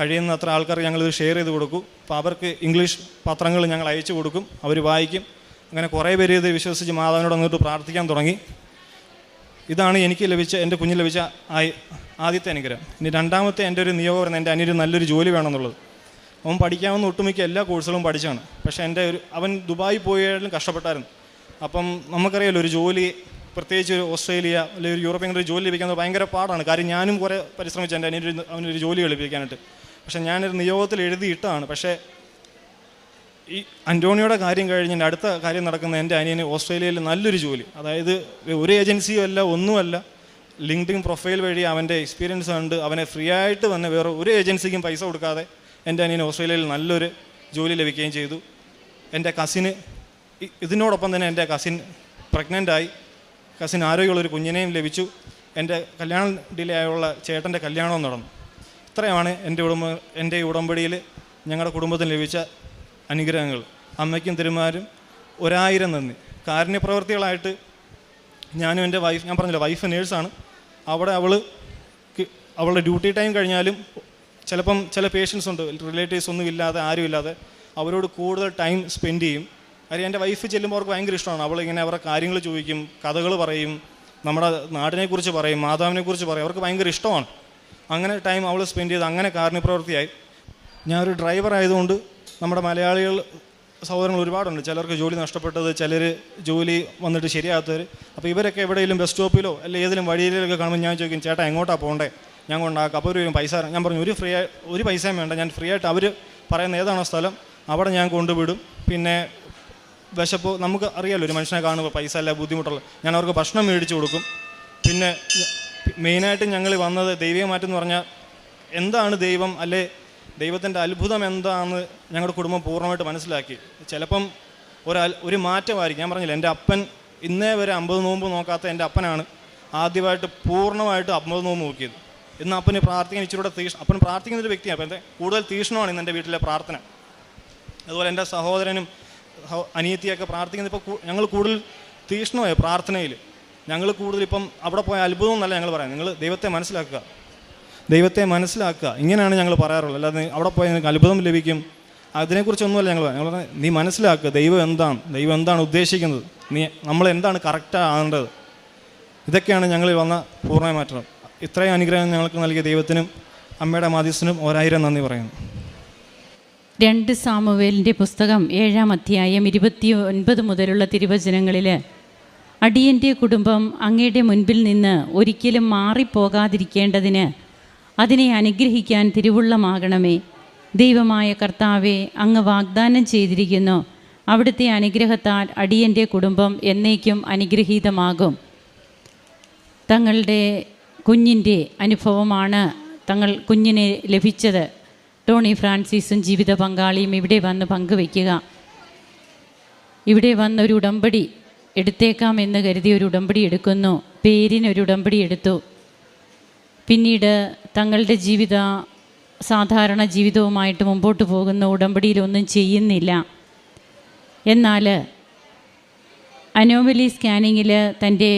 കഴിയുന്ന അത്ര ആൾക്കാർ ഞങ്ങളിത് ഷെയർ ചെയ്ത് കൊടുക്കും. അപ്പോൾ അവർക്ക് ഇംഗ്ലീഷ് പത്രങ്ങൾ ഞങ്ങൾ അയച്ചു കൊടുക്കും. അവർ വായിക്കും. അങ്ങനെ കുറേ പേര് ഇത് വിശ്വസിച്ച് മാതാവിനോട് അങ്ങോട്ട് പ്രാർത്ഥിക്കാൻ തുടങ്ങി. ഇതാണ് എനിക്ക് ലഭിച്ച എന്റെ കുഞ്ഞിന് ലഭിച്ച ആദ്യത്തെ അനുഗ്രഹം. ഇനി രണ്ടാമത്തെ എന്റെ ഒരു നിയോഗം പറയുന്നത് എന്റെ അനിയൊരു നല്ലൊരു ജോലി വേണമെന്നുള്ളത്. അവൻ പഠിക്കാവുന്ന ഒട്ടുമിക്ക എല്ലാ കോഴ്സുകളും പഠിച്ചാണ്. പക്ഷേ എന്റെ ഒരു അവൻ ദുബായി പോയാലും കഷ്ടപ്പെട്ടായിരുന്നു. അപ്പം നമുക്കറിയാലോ ഒരു ജോലി പ്രത്യേകിച്ച് ഒരു ഓസ്ട്രേലിയ അല്ലെങ്കിൽ ഒരു യൂറോപ്യൻ കൺട്രി ജോലി ലഭിക്കാൻ ഭയങ്കര പാടാണ്. കാര്യം ഞാനും കുറേ പരിശ്രമിച്ചു എന്റെ അനിയൊരു അവനൊരു ജോലി കളിപ്പിക്കാനായിട്ട് പക്ഷേ ഞാനൊരു നിയോഗത്തിൽ എഴുതിയിട്ടാണ്. പക്ഷേ ഈ അന്റോണിയോയുടെ കാര്യം കഴിഞ്ഞ് എന്റെ അടുത്ത കാര്യം നടക്കുന്ന എന്റെ അനിയന് ഓസ്ട്രേലിയയിൽ നല്ലൊരു ജോലി. അതായത് ഒരു ഏജൻസിയും അല്ല ഒന്നുമല്ല. ലിങ്ക്ഡിൻ പ്രൊഫൈൽ വഴി അവന്റെ എക്സ്പീരിയൻസ് കണ്ട് അവനെ ഫ്രീ ആയിട്ട് വന്ന് വേറെ ഒരു ഏജൻസിക്കും പൈസ കൊടുക്കാതെ എന്റെ അനിയന് ഓസ്ട്രേലിയയിൽ നല്ലൊരു ജോലി ലഭിക്കുകയും ചെയ്തു. എന്റെ കസിന് ഇതിനോടൊപ്പം തന്നെ എന്റെ കസിൻ പ്രഗ്നന്റ് ആയി കസിൻ ആരോഗ്യമുള്ളൊരു കുഞ്ഞിനെയും ലഭിച്ചു. എന്റെ കല്യാണം ഡിലേ ആയുള്ള ചേട്ടന്റെ കല്യാണവും നടന്നു. ഇത്രയാണ് എന്റെ ഉടമ്പ എന്റെ ഉടമ്പടിയിൽ ഞങ്ങളുടെ കുടുംബത്തിന് ലഭിച്ച അനുഗ്രഹങ്ങൾ അമ്മയ്ക്കും തിരുമാരും ഒരായിരം നന്ദി. കാരുണ്യപ്രവർത്തികളായിട്ട് ഞാനും എന്റെ വൈഫ് ഞാൻ പറഞ്ഞില്ല വൈഫ് നേഴ്സാണ് അവിടെ അവൾ അവളുടെ ഡ്യൂട്ടി ടൈം കഴിഞ്ഞാലും ചിലപ്പം ചില പേഷ്യൻസ് ഉണ്ട് റിലേറ്റീവ്സ് ഒന്നും ഇല്ലാതെ ആരും ഇല്ലാതെ അവരോട് കൂടുതൽ ടൈം സ്പെൻഡ് ചെയ്യും. കാര്യം എന്റെ വൈഫ് ചെല്ലുമ്പോൾ അവർക്ക് ഭയങ്കര ഇഷ്ടമാണ്. അവൾ ഇങ്ങനെ അവരുടെ കാര്യങ്ങൾ ചോദിക്കും കഥകൾ പറയും നമ്മുടെ നാടിനെക്കുറിച്ച് പറയും മാതാവിനെക്കുറിച്ച് പറയും. അവർക്ക് ഭയങ്കര ഇഷ്ടമാണ്. അങ്ങനെ ടൈം അവൾ സ്പെൻഡ് ചെയ്ത് അങ്ങനെ കാരുണ്യപ്രവൃത്തിയായി ഞാനൊരു ഡ്രൈവർ ആയതുകൊണ്ട് നമ്മുടെ മലയാളികൾ സഹോദരങ്ങൾ ഒരുപാടുണ്ട്. ചിലർക്ക് ജോലി നഷ്ടപ്പെട്ടത് ചിലർ ജോലി വന്നിട്ട് ശരിയാകാത്തവർ അപ്പോൾ ഇവരൊക്കെ എവിടെയെങ്കിലും ബസ് സ്റ്റോപ്പിലോ അല്ലെങ്കിൽ ഏതെങ്കിലും വഴിയിലൊക്കെ കാണുമ്പോൾ ഞാൻ ചോദിക്കും ചേട്ടാ എങ്ങോട്ടാണ് പോകണ്ടേ ഞാൻ കൊണ്ടാക്കാം. അപ്പോൾ ഒരു പൈസ തരാം." ഞാൻ പറഞ്ഞു ഒരു ഫ്രീ ഒരു പൈസയും വേണ്ട. ഞാൻ ഫ്രീ ആയിട്ട് അവർ പറയുന്ന ഏതാണോ സ്ഥലം അവിടെ ഞാൻ കൊണ്ടുവിടും. പിന്നെ വിശപ്പ് നമുക്ക് അറിയാമല്ലോ ഒരു മനുഷ്യനെ കാണുമ്പോൾ പൈസ അല്ല ബുദ്ധിമുട്ടുള്ള ഞാൻ അവർക്ക് ഭക്ഷണം മേടിച്ച് കൊടുക്കും. പിന്നെ മെയിനായിട്ട് ഞങ്ങൾ വന്നത് ദൈവീയമാറ്റം എന്ന് പറഞ്ഞാൽ എന്താണ് ദൈവം? അല്ലെ ദൈവത്തിന്റെ അത്ഭുതം എന്താണെന്ന് ഞങ്ങളുടെ കുടുംബം പൂർണമായിട്ട് മനസ്സിലാക്കി. ചിലപ്പം ഒരു ഒരു മാറ്റമായിരിക്കും. ഞാൻ പറഞ്ഞില്ല എന്റെ അപ്പൻ ഇന്നേ വരെ അമ്പത് നോമ്പ് നോക്കാത്ത എന്റെ അപ്പനാണ് ആദ്യമായിട്ട് പൂർണമായിട്ട് അമ്പത് നോമ്പ് നോക്കിയത്. ഇന്ന് അപ്പന് പ്രാർത്ഥിക്കാൻ ഇച്ചിരൂടെ തീക്ഷ അപ്പൻ പ്രാർത്ഥിക്കുന്ന ഒരു വ്യക്തിയാണ്. അപ്പം എന്റെ കൂടുതൽ തീഷ്ണമാണ് ഇന്ന് എന്റെ വീട്ടിലെ പ്രാർത്ഥന. അതുപോലെ എന്റെ സഹോദരനും സഹോ- അനിയത്തിയൊക്കെ പ്രാർത്ഥിക്കുന്നത് ഇപ്പോൾ ഞങ്ങൾ കൂടുതൽ തീഷ്ണമായി പ്രാർത്ഥനയിൽ. ഞങ്ങൾ കൂടുതൽ ഇപ്പം അവിടെ പോയ അത്ഭുതം എന്നല്ല ഞങ്ങൾ പറയാം നിങ്ങൾ ദൈവത്തെ മനസ്സിലാക്കുക. ദൈവത്തെ മനസ്സിലാക്കുക. ഇങ്ങനെയാണ് ഞങ്ങൾ പറയാറുള്ളത്. അല്ലാതെ അവിടെ പോയി നിങ്ങൾക്ക് അത്ഭുതം ലഭിക്കും. അതിനെക്കുറിച്ചൊന്നുമല്ല ഞങ്ങൾ ഞങ്ങൾ നീ മനസ്സിലാക്കുക ദൈവം എന്താണ്. ദൈവം എന്താണ് ഉദ്ദേശിക്കുന്നത്. നീ നമ്മൾ എന്താണ് കറക്റ്റ് ആകേണ്ടത്. ഇതൊക്കെയാണ് ഞങ്ങളിൽ വന്ന പൂർണ മാറ്റം. ഇത്രയും അനുഗ്രഹം ഞങ്ങൾക്ക് നൽകിയ ദൈവത്തിനും അമ്മയുടെ മാധ്യസ്ഥനും ഒരായിരം നന്ദി പറയുന്നു. രണ്ട് സാമുവേലിന്റെ പുസ്തകം ഏഴാം അധ്യായം ഇരുപത്തി ഒൻപത് മുതലുള്ള തിരുവചനങ്ങളിൽ അടിയന്റെ കുടുംബം അങ്ങയുടെ മുൻപിൽ നിന്ന് ഒരിക്കലും മാറിപ്പോകാതിരിക്കേണ്ടതിന് അതിനെ അനുഗ്രഹിക്കാൻ തിരുവുള്ളമാകണമേ. ദൈവമായ കർത്താവെ അങ്ങ് വാഗ്ദാനം ചെയ്തിരിക്കുന്നു. അവിടുത്തെ അനുഗ്രഹത്താൽ അടിയന്റെ കുടുംബം എന്നേക്കും അനുഗ്രഹീതമാകും. തങ്ങളുടെ കുഞ്ഞിന്റെ അനുഭവമാണ് തങ്ങൾ കുഞ്ഞിനെ ലഭിച്ചത്. ടോണി ഫ്രാൻസിസും ജീവിത പങ്കാളിയും ഇവിടെ വന്ന് പങ്കുവയ്ക്കുക. ഇവിടെ വന്നൊരു ഉടമ്പടി എടുത്തേക്കാം എന്ന് കരുതി ഒരു ഉടമ്പടി എടുക്കുന്നു. പേരിനൊരു ഉടമ്പടി എടുത്തു. പിന്നീട് തങ്ങളുടെ ജീവിത സാധാരണ ജീവിതവുമായിട്ട് മുമ്പോട്ട് പോകുന്ന ഉടമ്പടിയിലൊന്നും ചെയ്യുന്നില്ല. എന്നാൽ അനോമലി സ്കാനിങ്ങിൽ തന്റെ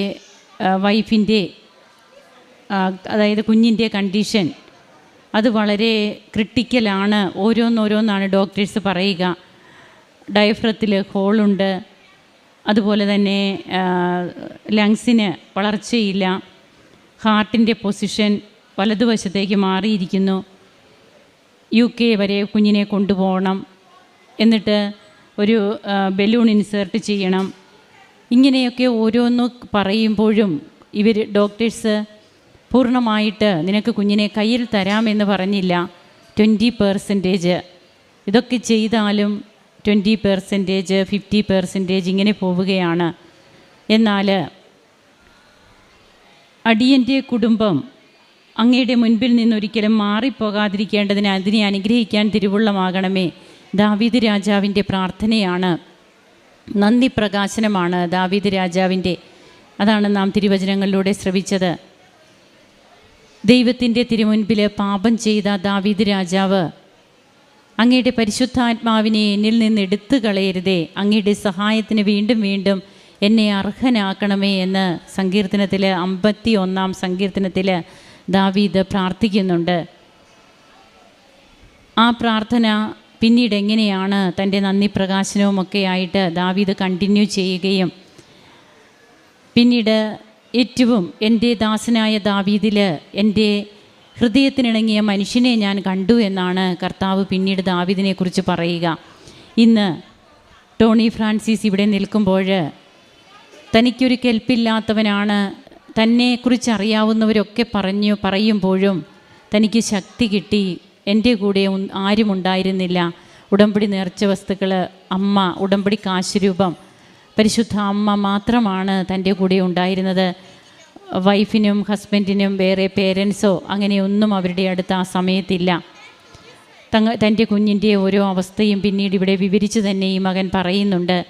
വൈഫിന്റെ അതായത് കുഞ്ഞിന്റെ കണ്ടീഷൻ അത് വളരെ ക്രിട്ടിക്കലാണ് ഓരോന്നോരോന്നാണ് ഡോക്ടേഴ്സ് പറയുക. ഡയഫ്രത്തിൽ ഹോളുണ്ട്. അതുപോലെ തന്നെ ലങ്സിന് വളർച്ചയില്ല. ഹാർട്ടിന്റെ പൊസിഷൻ വലതുവശത്തേക്ക് മാറിയിരിക്കുന്നു. യു കെ വരെ കുഞ്ഞിനെ കൊണ്ടുപോകണം. എന്നിട്ട് ഒരു ബലൂൺ ഇൻസേർട്ട് ചെയ്യണം. ഇങ്ങനെയൊക്കെ ഓരോന്ന് പറയുമ്പോഴും ഇവർ ഡോക്ടേഴ്സ് പൂർണമായിട്ട് നിനക്ക് കുഞ്ഞിനെ കയ്യിൽ തരാമെന്ന് പറഞ്ഞില്ല. ട്വന്റി പെർസെന്റേജ് ഇതൊക്കെ ചെയ്താലും ട്വന്റി പെർസെന്റേജ് ഫിഫ്റ്റി പെർസെന്റേജ് ഇങ്ങനെ പോവുകയാണ്. എന്നാൽ അടിയന്റെ കുടുംബം അങ്ങയുടെ മുൻപിൽ നിന്നൊരിക്കലും മാറിപ്പോകാതിരിക്കേണ്ടതിന് അതിനെ അനുഗ്രഹിക്കാൻ തിരുവുള്ളമാകണമേ. ദാവീദ് രാജാവിന്റെ പ്രാർത്ഥനയാണ്. നന്ദി പ്രകാശനമാണ് ദാവീദ് രാജാവിന്റെ. അതാണ് നാം തിരുവചനങ്ങളിലൂടെ ശ്രവിച്ചത്. ദൈവത്തിന്റെ തിരുമുൻപിൽ പാപം ചെയ്ത ദാവീദ് രാജാവ് അങ്ങയുടെ പരിശുദ്ധാത്മാവിനെ എന്നിൽ നിന്ന് എടുത്തു കളയരുതേ. അങ്ങയുടെ സഹായത്തിന് വീണ്ടും വീണ്ടും എന്നെ അർഹനാക്കണമേ എന്ന് സങ്കീർത്തനത്തിൽ അമ്പത്തി ഒന്നാം സങ്കീർത്തനത്തിൽ ദാവീദ് പ്രാർത്ഥിക്കുന്നുണ്ട്. ആ പ്രാർത്ഥന പിന്നീട് എങ്ങനെയാണ് തന്റെ നന്ദി പ്രകാശനവുമൊക്കെ ആയിട്ട് ദാവീദ് കണ്ടിന്യൂ ചെയ്യുകയും പിന്നീട് ഏറ്റവും എന്റെ ദാസനായ ദാവീദിൽ എന്റെ ഹൃദയത്തിനിണങ്ങിയ മനുഷ്യനെ ഞാൻ കണ്ടു എന്നാണ് കർത്താവ് പിന്നീട് ദാവീദിനെക്കുറിച്ച് പറയുക. ഇന്ന് ടോണി ഫ്രാൻസിസ് ഇവിടെ നിൽക്കുമ്പോൾ തനിക്കൊരു കെൽപ്പില്ലാത്തവനാണ് തന്നെക്കുറിച്ച് അറിയാവുന്നവരൊക്കെ പറഞ്ഞു പറയുമ്പോഴും തനിക്ക് ശക്തി കിട്ടി. എന്റെ കൂടെ ആരും ഉണ്ടായിരുന്നില്ല. ഉടമ്പടി നേർച്ച വസ്തുക്കൾ അമ്മ ഉടമ്പടി കാശുരൂപം പരിശുദ്ധ അമ്മ മാത്രമാണ് തന്റെ കൂടെ ഉണ്ടായിരുന്നത്. വൈഫിനും ഹസ്ബൻഡിനും വേറെ പേരൻസോ അങ്ങനെയൊന്നും അവരുടെ അടുത്ത് ആ സമയത്തില്ല. തങ്ങ തന്റെ കുഞ്ഞിന്റെ ഓരോ അവസ്ഥയും പിന്നീട് ഇവിടെ വിവരിച്ച് തന്നെ ഈ മകൻ പറയുന്നുണ്ട്.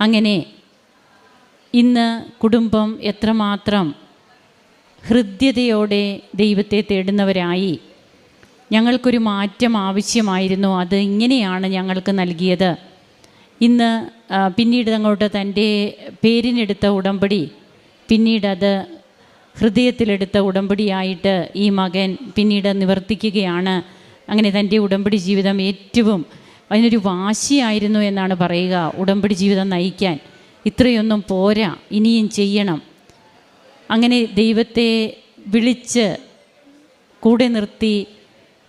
അങ്ങനെ ഇന്ന് കുടുംബം എത്രമാത്രം ഹൃദ്യതയോടെ ദൈവത്തെ തേടുന്നവരായി. ഞങ്ങൾക്കൊരു മാറ്റം ആവശ്യമായിരുന്നു. അത് ഇങ്ങനെയാണ് ഞങ്ങൾക്ക് നൽകിയത്. ഇന്ന് പിന്നീട് അങ്ങോട്ട് തന്റെ പേരിനെടുത്ത ഉടമ്പടി പിന്നീട് അത് ഹൃദയത്തിലെടുത്ത ഉടമ്പടിയായിട്ട് ഈ മകൻ പിന്നീട് നിവർത്തിക്കുകയാണ്. അങ്ങനെ തന്റെ ഉടമ്പടി ജീവിതം ഏറ്റവും അതിനൊരു വാശിയായിരുന്നു എന്നാണ് പറയുക ഉടമ്പടി ജീവിതം നയിക്കാൻ. ഇത്രയൊന്നും പോരാ ഇനിയും ചെയ്യണം. അങ്ങനെ ദൈവത്തെ വിളിച്ച് കൂടെ നിർത്തി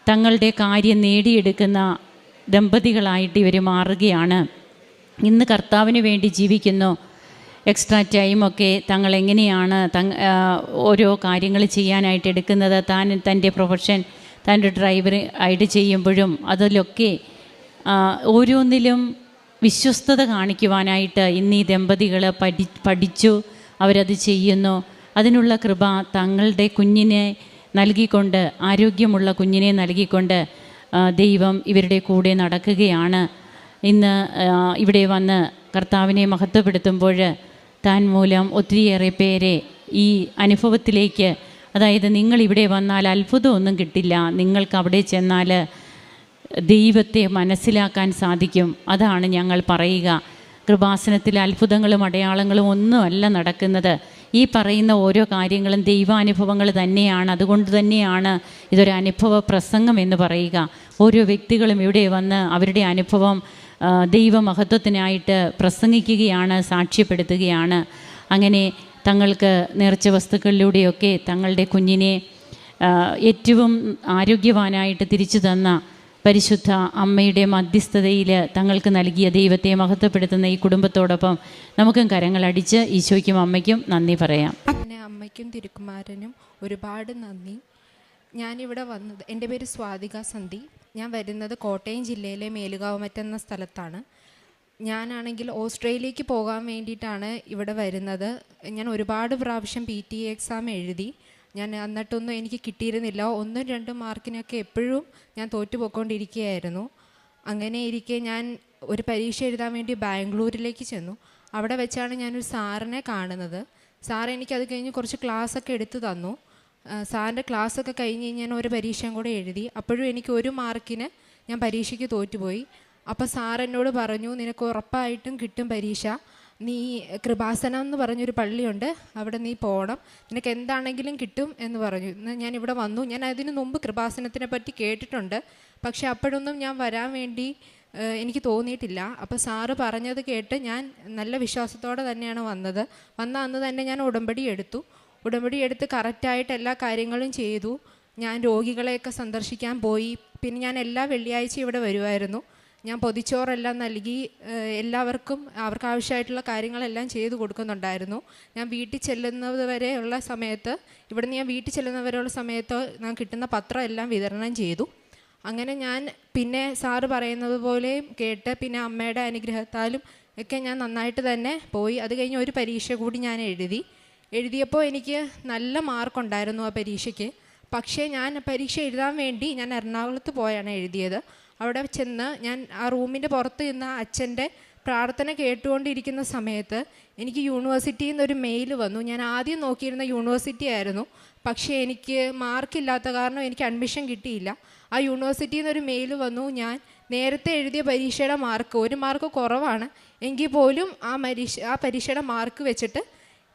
തങ്ങളുടെ കാര്യം നേടിയെടുക്കുന്ന ദമ്പതികളായിട്ട് ഇവർ മാറുകയാണ്. ഇന്ന് കർത്താവിന് വേണ്ടി ജീവിക്കുന്നു. എക്സ്ട്രാ ടൈമൊക്കെ തങ്ങൾ എങ്ങനെയാണ് തങ് ഓരോ കാര്യങ്ങൾ ചെയ്യാനായിട്ട് എടുക്കുന്നത്. താൻ തന്റെ പ്രൊഫഷൻ തന്റെ ഡ്രൈവർ ആയിട്ട് ചെയ്യുമ്പോഴും അതിലൊക്കെ ഓരോന്നിലും വിശ്വസ്തത കാണിക്കുവാനായിട്ട് ഇന്ന് ഈ ദമ്പതികൾ പഠി പഠിച്ചു അവരത് ചെയ്യുന്നു. അതിനുള്ള കൃപ തങ്ങളുടെ കുഞ്ഞിനെ നൽകിക്കൊണ്ട് ആരോഗ്യമുള്ള കുഞ്ഞിനെ നൽകിക്കൊണ്ട് ദൈവം ഇവരുടെ കൂടെ നടക്കുകയാണ്. ഇന്ന് ഇവിടെ വന്ന് കർത്താവിനെ മഹത്വപ്പെടുത്തുമ്പോൾ താൻ മൂലം ഒത്തിരിയേറെ പേരെ ഈ അനുഭവത്തിലേക്ക് അതായത് നിങ്ങൾ ഇവിടെ വന്നാൽ അത്ഭുതമൊന്നും കിട്ടില്ല. നിങ്ങൾക്ക് അവിടെ ചെന്നാൽ ദൈവത്തെ മനസ്സിലാക്കാൻ സാധിക്കും. അതാണ് ഞങ്ങൾ പറയുക. കൃപാസനത്തിൽ അത്ഭുതങ്ങളും അടയാളങ്ങളും ഒന്നുമല്ല നടക്കുന്നത്. ഈ പറയുന്ന ഓരോ കാര്യങ്ങളും ദൈവാനുഭവങ്ങൾ തന്നെയാണ്. അതുകൊണ്ട് തന്നെയാണ് ഇതൊരു അനുഭവ പ്രസംഗം എന്ന് പറയുക. ഓരോ വ്യക്തികളും ഇവിടെ വന്ന് അവരുടെ അനുഭവം ദൈവമഹത്വത്തിനായിട്ട് പ്രസംഗിക്കുകയാണ് സാക്ഷ്യപ്പെടുത്തുകയാണ്. അങ്ങനെ തങ്ങൾക്ക് നേർച്ച വസ്തുക്കളിലൂടെയൊക്കെ തങ്ങളുടെ കുഞ്ഞിനെ ഏറ്റവും ആരോഗ്യവാനായിട്ട് തിരിച്ചു തന്ന പരിശുദ്ധ അമ്മയുടെ മധ്യസ്ഥതയിൽ തങ്ങൾക്ക് നൽകിയ ദൈവത്തെ മഹത്വപ്പെടുത്തുന്ന ഈ കുടുംബത്തോടൊപ്പം നമുക്കും കരങ്ങളടിച്ച് ഈശോയ്ക്കും അമ്മയ്ക്കും നന്ദി പറയാം. അമ്മയ്ക്കും തിരുക്കുമാരനും ഒരുപാട് നന്ദി. ഞാനിവിടെ വന്നത് എന്റെ പേര് സ്വാതിക സന്ധി. ഞാൻ വരുന്നത് കോട്ടയം ജില്ലയിലെ മേലുകാവമറ്റ എന്ന സ്ഥലത്താണ്. ഞാനാണെങ്കിൽ ഓസ്ട്രേലിയക്ക് പോകാൻ വേണ്ടിയിട്ടാണ് ഇവിടെ വരുന്നത്. ഞാൻ ഒരുപാട് പ്രാവശ്യം പി ടി എക്സാം എഴുതി. ഞാൻ എന്നിട്ടൊന്നും എനിക്ക് കിട്ടിയിരുന്നില്ല. ഒന്നും രണ്ടും മാർക്കിനൊക്കെ എപ്പോഴും ഞാൻ തോറ്റുപോയിക്കൊണ്ടിരിക്കുകയായിരുന്നു. അങ്ങനെ ഇരിക്കെ ഞാൻ ഒരു പരീക്ഷ എഴുതാൻ വേണ്ടി ബാംഗ്ലൂരിലേക്ക് ചെന്നു. അവിടെ വെച്ചാണ് ഞാനൊരു സാറിനെ കാണുന്നത്. സാർ എനിക്കത് കഴിഞ്ഞ് കുറച്ച് ക്ലാസ്സൊക്കെ എടുത്തു തന്നു. സാറിന്റെ ക്ലാസ്സൊക്കെ കഴിഞ്ഞ് ഞാൻ ഒരു പരീക്ഷയും കൂടെ എഴുതി. അപ്പോഴും എനിക്ക് ഒരു മാർക്കിന് ഞാൻ പരീക്ഷയ്ക്ക് തോറ്റുപോയി. അപ്പോൾ സാർ എന്നോട് പറഞ്ഞു നിനക്ക് ഉറപ്പായിട്ടും കിട്ടും പരീക്ഷ. നീ കൃപാസനം എന്ന് പറഞ്ഞൊരു പള്ളിയുണ്ട് അവിടെ നീ പോകണം നിനക്ക് എന്താണെങ്കിലും കിട്ടും എന്ന് പറഞ്ഞു. ഞാൻ ഇവിടെ വന്നു. ഞാൻ അതിനു മുമ്പ് കൃപാസനത്തിനെ പറ്റി കേട്ടിട്ടുണ്ട്. പക്ഷെ അപ്പോഴൊന്നും ഞാൻ വരാൻ വേണ്ടി എനിക്ക് തോന്നിയിട്ടില്ല. അപ്പോൾ സാറ് പറഞ്ഞത് കേട്ട് ഞാൻ നല്ല വിശ്വാസത്തോടെ തന്നെയാണ് വന്നത്. വന്ന അന്ന് തന്നെ ഞാൻ ഉടമ്പടി എടുത്തു. ഉടമ്പടി എടുത്ത് കറക്റ്റായിട്ട് എല്ലാ കാര്യങ്ങളും ചെയ്തു. ഞാൻ രോഗികളെയൊക്കെ സന്ദർശിക്കാൻ പോയി. പിന്നെ ഞാൻ എല്ലാ വെള്ളിയാഴ്ചയും ഇവിടെ വരുമായിരുന്നു ഞാൻ പൊതിച്ചോറെല്ലാം നൽകി എല്ലാവർക്കും അവർക്ക് ആവശ്യമായിട്ടുള്ള കാര്യങ്ങളെല്ലാം ചെയ്തു കൊടുക്കുന്നുണ്ടായിരുന്നു. ഞാൻ വീട്ടിൽ ചെല്ലുന്നത് വരെയുള്ള സമയത്ത് ഇവിടുന്ന് ഞാൻ വീട്ടിൽ ചെല്ലുന്നവരെയുള്ള സമയത്ത് ഞാൻ കിട്ടുന്ന പത്രം എല്ലാം വിതരണം ചെയ്തു. അങ്ങനെ ഞാൻ പിന്നെ സാറ് പറയുന്നത് പോലെയും കേട്ട് പിന്നെ അമ്മയുടെ അനുഗ്രഹത്താലും ഒക്കെ ഞാൻ നന്നായിട്ട് തന്നെ പോയി. അത് കഴിഞ്ഞ് ഒരു പരീക്ഷ കൂടി ഞാൻ എഴുതി. എഴുതിയപ്പോൾ എനിക്ക് നല്ല മാർക്കുണ്ടായിരുന്നു ആ പരീക്ഷയ്ക്ക്. പക്ഷേ ഞാൻ പരീക്ഷ എഴുതാൻ വേണ്ടി ഞാൻ എറണാകുളത്ത് പോയാണ് എഴുതിയത്. അവിടെ ചെന്ന് ഞാൻ ആ റൂമിന്റെ പുറത്ത് നിന്ന് അച്ഛന്റെ പ്രാർത്ഥന കേട്ടുകൊണ്ടിരിക്കുന്ന സമയത്ത് എനിക്ക് യൂണിവേഴ്സിറ്റിയിൽ നിന്ന് ഒരു മെയിൽ വന്നു. ഞാൻ ആദ്യം നോക്കിയിരുന്ന യൂണിവേഴ്സിറ്റി ആയിരുന്നു. പക്ഷേ എനിക്ക് മാർക്കില്ലാത്ത കാരണം എനിക്ക് അഡ്മിഷൻ കിട്ടിയില്ല. ആ യൂണിവേഴ്സിറ്റിയിൽ നിന്ന് ഒരു മെയിൽ വന്നു. ഞാൻ നേരത്തെ എഴുതിയ പരീക്ഷയുടെ മാർക്ക് ഒരു മാർക്ക് കുറവാണ്. എങ്കിൽ പോലും ആ പരീക്ഷ ആ പരീക്ഷയുടെ മാർക്ക് വെച്ചിട്ട്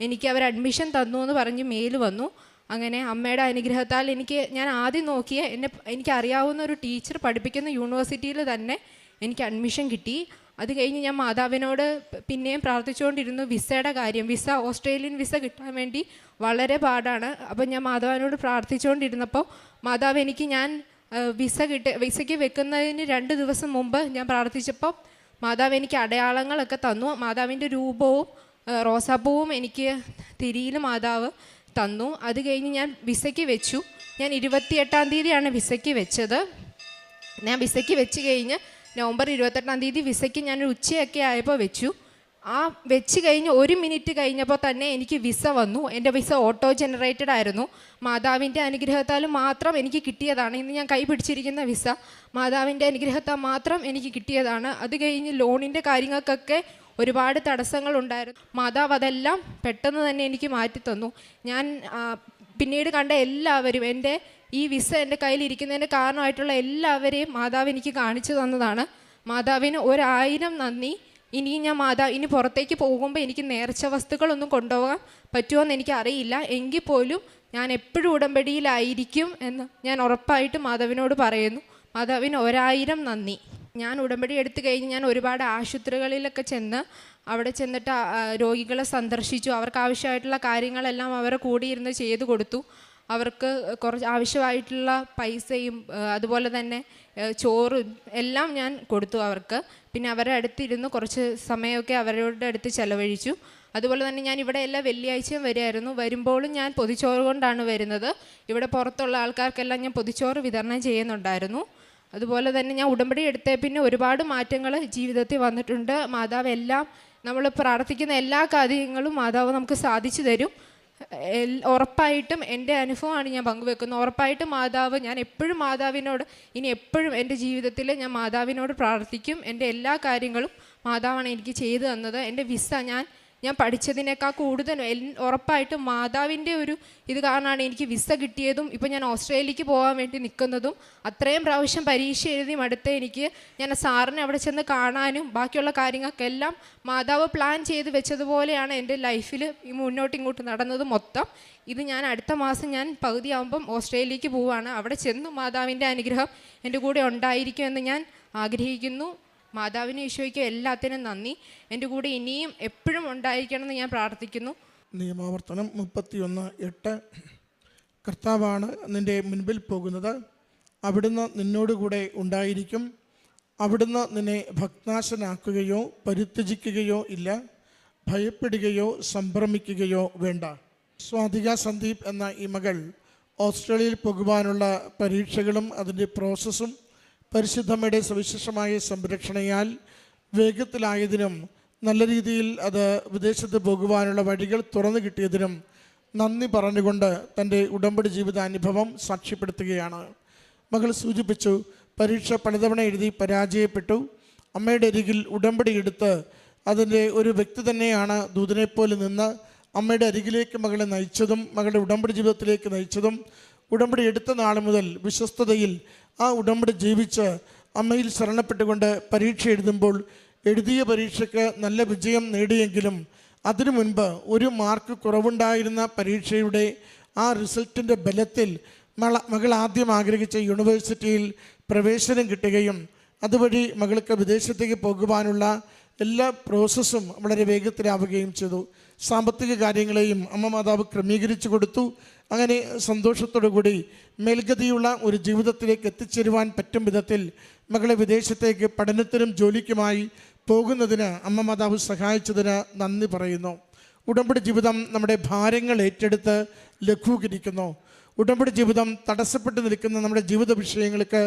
എനിക്ക് അവർ അഡ്മിഷൻ തന്നു എന്ന് പറഞ്ഞ് മെയിൽ വന്നു. അങ്ങനെ അമ്മയുടെ അനുഗ്രഹത്താൽ എനിക്ക് ഞാൻ ആദ്യം നോക്കിയ എന്നെ എനിക്കറിയാവുന്ന ഒരു ടീച്ചർ പഠിപ്പിക്കുന്ന യൂണിവേഴ്സിറ്റിയിൽ തന്നെ എനിക്ക് അഡ്മിഷൻ കിട്ടി. അത് കഴിഞ്ഞ് ഞാൻ മാതാവിനോട് പിന്നെയും പ്രാർത്ഥിച്ചുകൊണ്ടിരുന്നു വിസയുടെ കാര്യം. വിസ ഓസ്ട്രേലിയൻ വിസ കിട്ടാൻ വേണ്ടി വളരെ പാടാണ്. അപ്പോൾ ഞാൻ മാതാവിനോട് പ്രാർത്ഥിച്ചുകൊണ്ടിരുന്നപ്പോൾ മാതാവ് എനിക്ക് ഞാൻ വിസ കിട്ട വിസയ്ക്ക് വെക്കുന്നതിന് രണ്ട് ദിവസം മുമ്പ് ഞാൻ പ്രാർത്ഥിച്ചപ്പോൾ മാതാവ് എനിക്ക് അടയാളങ്ങളൊക്കെ തന്നു. മാതാവിന്റെ രൂപവും റോസാപ്പൂവും എനിക്ക് തിരിയിൽ മാതാവ് തന്നു. അത് കഴിഞ്ഞ് ഞാൻ വിസയ്ക്ക് വെച്ചു. ഞാൻ ഇരുപത്തിയെട്ടാം തീയതിയാണ് വിസയ്ക്ക് വെച്ചത്. ഞാൻ വിസയ്ക്ക് വെച്ച് കഴിഞ്ഞ് നവംബർ ഇരുപത്തെട്ടാം തീയതി വിസയ്ക്ക് ഞാൻ ഉച്ചയൊക്കെ ആയപ്പോൾ വെച്ചു. ആ വെച്ച് കഴിഞ്ഞ് ഒരു മിനിറ്റ് കഴിഞ്ഞപ്പോൾ തന്നെ എനിക്ക് വിസ വന്നു. എന്റെ വിസ ഓട്ടോ ജനറേറ്റഡ് ആയിരുന്നു. മാതാവിന്റെ അനുഗ്രഹത്താൽ മാത്രം എനിക്ക് കിട്ടിയതാണ്. ഇന്ന് ഞാൻ കൈ പിടിച്ചിരിക്കുന്ന വിസ. മാതാവിന്റെ അനുഗ്രഹത്താൽ മാത്രം എനിക്ക് കിട്ടിയതാണ്. അത് കഴിഞ്ഞ് ലോണിന്റെ കാര്യങ്ങൾക്കൊക്കെ ഒരുപാട് തടസ്സങ്ങൾ ഉണ്ടായിരുന്നു മാതാവ് അതെല്ലാം പെട്ടെന്ന് തന്നെ എനിക്ക് മാറ്റി തന്നു ഞാൻ പിന്നീട് കണ്ട എല്ലാവരും എന്റെ ഈ വിസ എന്റെ കയ്യിൽ കയ്യിലിരിക്കുന്നതിന് കാരണമായിട്ടുള്ള എല്ലാവരെയും മാതാവ് എനിക്ക് കാണിച്ചു തന്നതാണ്. മാതാവിന് ഒരായിരം നന്ദി. ഇനി ഞാൻ മാതാ ഇനി പുറത്തേക്ക് പോകുമ്പോൾ എനിക്ക് നേർച്ച വസ്തുക്കളൊന്നും കൊണ്ടുപോകാൻ പറ്റുമോയെന്ന് എനിക്ക് അറിയില്ല എങ്കിൽ പോലും ഞാൻ എപ്പോഴും ഉടമ്പടിയിലായിരിക്കും എന്ന് ഞാൻ ഉറപ്പായിട്ട് മാതാവിനോട് പറയുന്നു. മാതാവിന് ഒരായിരം നന്ദി. ഞാൻ ഉടമ്പടി എടുത്തു കഴിഞ്ഞ് ഞാൻ ഒരുപാട് ആശുപത്രികളിലൊക്കെ ചെന്ന് അവിടെ ചെന്നിട്ട് രോഗികളെ സന്ദർശിച്ചു. അവർക്ക് ആവശ്യമായിട്ടുള്ള കാര്യങ്ങളെല്ലാം അവരെ കൂടിയിരുന്ന് ചെയ്തു കൊടുത്തു. അവർക്ക് കുറച്ച് ആവശ്യമായിട്ടുള്ള പൈസയും അതുപോലെ തന്നെ ചോറും എല്ലാം ഞാൻ കൊടുത്തു അവർക്ക്. പിന്നെ അവരുടെ അടുത്തിരുന്ന് കുറച്ച് സമയമൊക്കെ അവരുടെ അടുത്ത് ചെലവഴിച്ചു. അതുപോലെ തന്നെ ഞാൻ ഇവിടെ എല്ലാ വെള്ളിയാഴ്ചയും വരുമായിരുന്നു വരുമ്പോഴും ഞാൻ പൊതിച്ചോറ് കൊണ്ടാണ് വരുന്നത്. ഇവിടെ പുറത്തുള്ള ആൾക്കാർക്കെല്ലാം ഞാൻ പൊതിച്ചോറ് വിതരണം ചെയ്യുന്നുണ്ടായിരുന്നു. അതുപോലെ തന്നെ ഞാൻ ഉടമ്പടി എടുത്തേ പിന്നെ ഒരുപാട് മാറ്റങ്ങൾ ജീവിതത്തിൽ വന്നിട്ടുണ്ട്. മാതാവ് എല്ലാം നമ്മൾ പ്രാർത്ഥിക്കുന്ന എല്ലാ കാര്യങ്ങളും മാതാവ് നമുക്ക് സാധിച്ചു തരും. ഉറപ്പായിട്ടും എന്റെ അനുഭവമാണ് ഞാൻ പങ്കുവെക്കുന്നത്. ഉറപ്പായിട്ടും മാതാവ് ഞാൻ എപ്പോഴും മാതാവിനോട് ഇനി എപ്പോഴും എന്റെ ജീവിതത്തിൽ ഞാൻ മാതാവിനോട് പ്രാർത്ഥിക്കും. എന്റെ എല്ലാ കാര്യങ്ങളും മാതാവാണ് എനിക്ക് ചെയ്തു തന്നത്. എന്റെ വിസ ഞാൻ ഞാൻ പഠിച്ചതിനേക്കാൾ കൂടുതലും എൽ- ഉറപ്പായിട്ടും മാതാവിന്റെ ഒരു ഇത് കാരണമാണ് എനിക്ക് വിസ കിട്ടിയതും ഇപ്പം ഞാൻ ഓസ്ട്രേലിയക്ക് പോകാൻ വേണ്ടി നിൽക്കുന്നതും അത്രയും പ്രാവശ്യം പരീക്ഷ എഴുതി അടുത്ത് എനിക്ക് ഞാൻ സാറിനെ അവിടെ ചെന്ന് കാണാനും ബാക്കിയുള്ള കാര്യങ്ങൾക്കെല്ലാം മാതാവ് പ്ലാൻ ചെയ്ത് വെച്ചതുപോലെയാണ് എന്റെ ലൈഫിൽ മുന്നോട്ട് ഇങ്ങോട്ട് നടന്നത് മൊത്തം. ഇത് ഞാൻ അടുത്ത മാസം ഞാൻ പകുതിയാകുമ്പം ഓസ്ട്രേലിയക്ക് പോവുകയാണ് അവിടെ ചെന്ന് മാതാവിന്റെ അനുഗ്രഹം എന്റെ കൂടെ ഉണ്ടായിരിക്കുമെന്ന് ഞാൻ ആഗ്രഹിക്കുന്നു. മാതാവിന് ഈശോയ്ക്ക് എല്ലാത്തിനും നന്ദി. എന്റെ കൂടെ ഇനിയും എപ്പോഴും ഉണ്ടായിരിക്കണം എന്ന് ഞാൻ പ്രാർത്ഥിക്കുന്നു. നിയമാവർത്തനം മുപ്പത്തിയൊന്ന് എട്ട്. കർത്താവാണ് നിന്റെ മുൻപിൽ പോകുന്നത്. അവിടുന്ന് നിന്നോടുകൂടെ ഉണ്ടായിരിക്കും. അവിടുന്ന് നിന്നെ ഭക്നാശനാക്കുകയോ പരിത്യജിക്കുകയോ ഇല്ല. ഭയപ്പെടുകയോ സംഭ്രമിക്കുകയോ വേണ്ട. സ്വാതിക സന്ദീപ് എന്ന ഈ മകൾ ഓസ്ട്രേലിയയിൽ പോകുവാനുള്ള പരീക്ഷകളും അതിന്റെ പ്രോസസ്സും പരിശുദ്ധമ്മയുടെ സവിശേഷമായ സംരക്ഷണയാൽ വേഗത്തിലായതിനും നല്ല രീതിയിൽ അത് വിദേശത്ത് പോകുവാനുള്ള വഴികൾ തുറന്നു കിട്ടിയതിനും നന്ദി പറഞ്ഞുകൊണ്ട് തന്റെ ഉടമ്പടി ജീവിതാനുഭവം സാക്ഷ്യപ്പെടുത്തുകയാണ്. മകൾ സൂചിപ്പിച്ചു പരീക്ഷ പലതവണ എഴുതി പരാജയപ്പെട്ടു. അമ്മയുടെ അരികിൽ ഉടമ്പടി എടുത്ത് അതിന്റെ ഒരു വ്യക്തി തന്നെയാണ് ദൂതനെപ്പോലെ നിന്ന് അമ്മയുടെ അരികിലേക്ക് മകളെ നയിച്ചതും മകളുടെ ഉടമ്പടി ജീവിതത്തിലേക്ക് നയിച്ചതും ഉടമ്പടി എടുത്ത നാൾ മുതൽ വിശ്വസ്തതയിൽ ആ ഉടമ്പടി ജീവിച്ച് അമ്മയിൽ ശരണപ്പെട്ടുകൊണ്ട് പരീക്ഷ എഴുതുമ്പോൾ എഴുതിയ പരീക്ഷയ്ക്ക് നല്ല വിജയം നേടിയെങ്കിലും അതിനു മുൻപ് ഒരു മാർക്ക് കുറവുണ്ടായിരുന്ന പരീക്ഷയുടെ ആ റിസൾട്ടിന്റെ ബലത്തിൽ മള മകൾ ആദ്യം ആഗ്രഹിച്ച യൂണിവേഴ്സിറ്റിയിൽ പ്രവേശനം കിട്ടുകയും അതുവഴി മകൾക്ക് വിദേശത്തേക്ക് പോകുവാനുള്ള എല്ലാ പ്രോസസ്സും വളരെ വേഗത്തിലാവുകയും ചെയ്തു. സാമ്പത്തിക കാര്യങ്ങളെയും അമ്മ മാതാവ് ക്രമീകരിച്ചു കൊടുത്തു. അങ്ങനെ സന്തോഷത്തോടു കൂടി മേൽഗതിയുള്ള ഒരു ജീവിതത്തിലേക്ക് എത്തിച്ചേരുവാൻ പറ്റും വിധത്തിൽ മകളെ വിദേശത്തേക്ക് പഠനത്തിനും ജോലിക്കുമായി പോകുന്നതിന് അമ്മ മാതാവ് സഹായിച്ചതിന് നന്ദി പറയുന്നു. ഉടമ്പടി ജീവിതം നമ്മുടെ ഭാരങ്ങൾ ഏറ്റെടുത്ത് ലഘൂകരിക്കുന്നു. ഉടമ്പടി ജീവിതം തടസ്സപ്പെട്ട് നിൽക്കുന്ന നമ്മുടെ ജീവിത വിഷയങ്ങൾക്ക്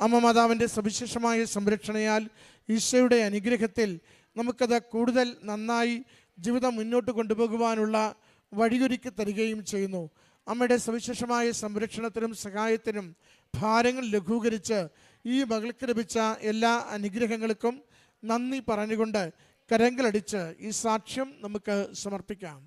അമ്മ മാതാവിന്റെ സവിശേഷമായ സംരക്ഷണയാൽ ഈശോയുടെ അനുഗ്രഹത്തിൽ നമുക്കത് കൂടുതൽ നന്നായി ജീവിതം മുന്നോട്ട് കൊണ്ടുപോകുവാനുള്ള വഴിയൊരുക്കി തരികയും ചെയ്യുന്നു. അമ്മയുടെ സവിശേഷമായ സംരക്ഷണത്തിനും സഹായത്തിനും ഭാരങ്ങൾ ലഘൂകരിച്ച് ഈ മകൾക്ക് ലഭിച്ച എല്ലാ അനുഗ്രഹങ്ങൾക്കും നന്ദി പറഞ്ഞുകൊണ്ട് കരങ്ങളടിച്ച് ഈ സാക്ഷ്യം നമുക്ക് സമർപ്പിക്കാം.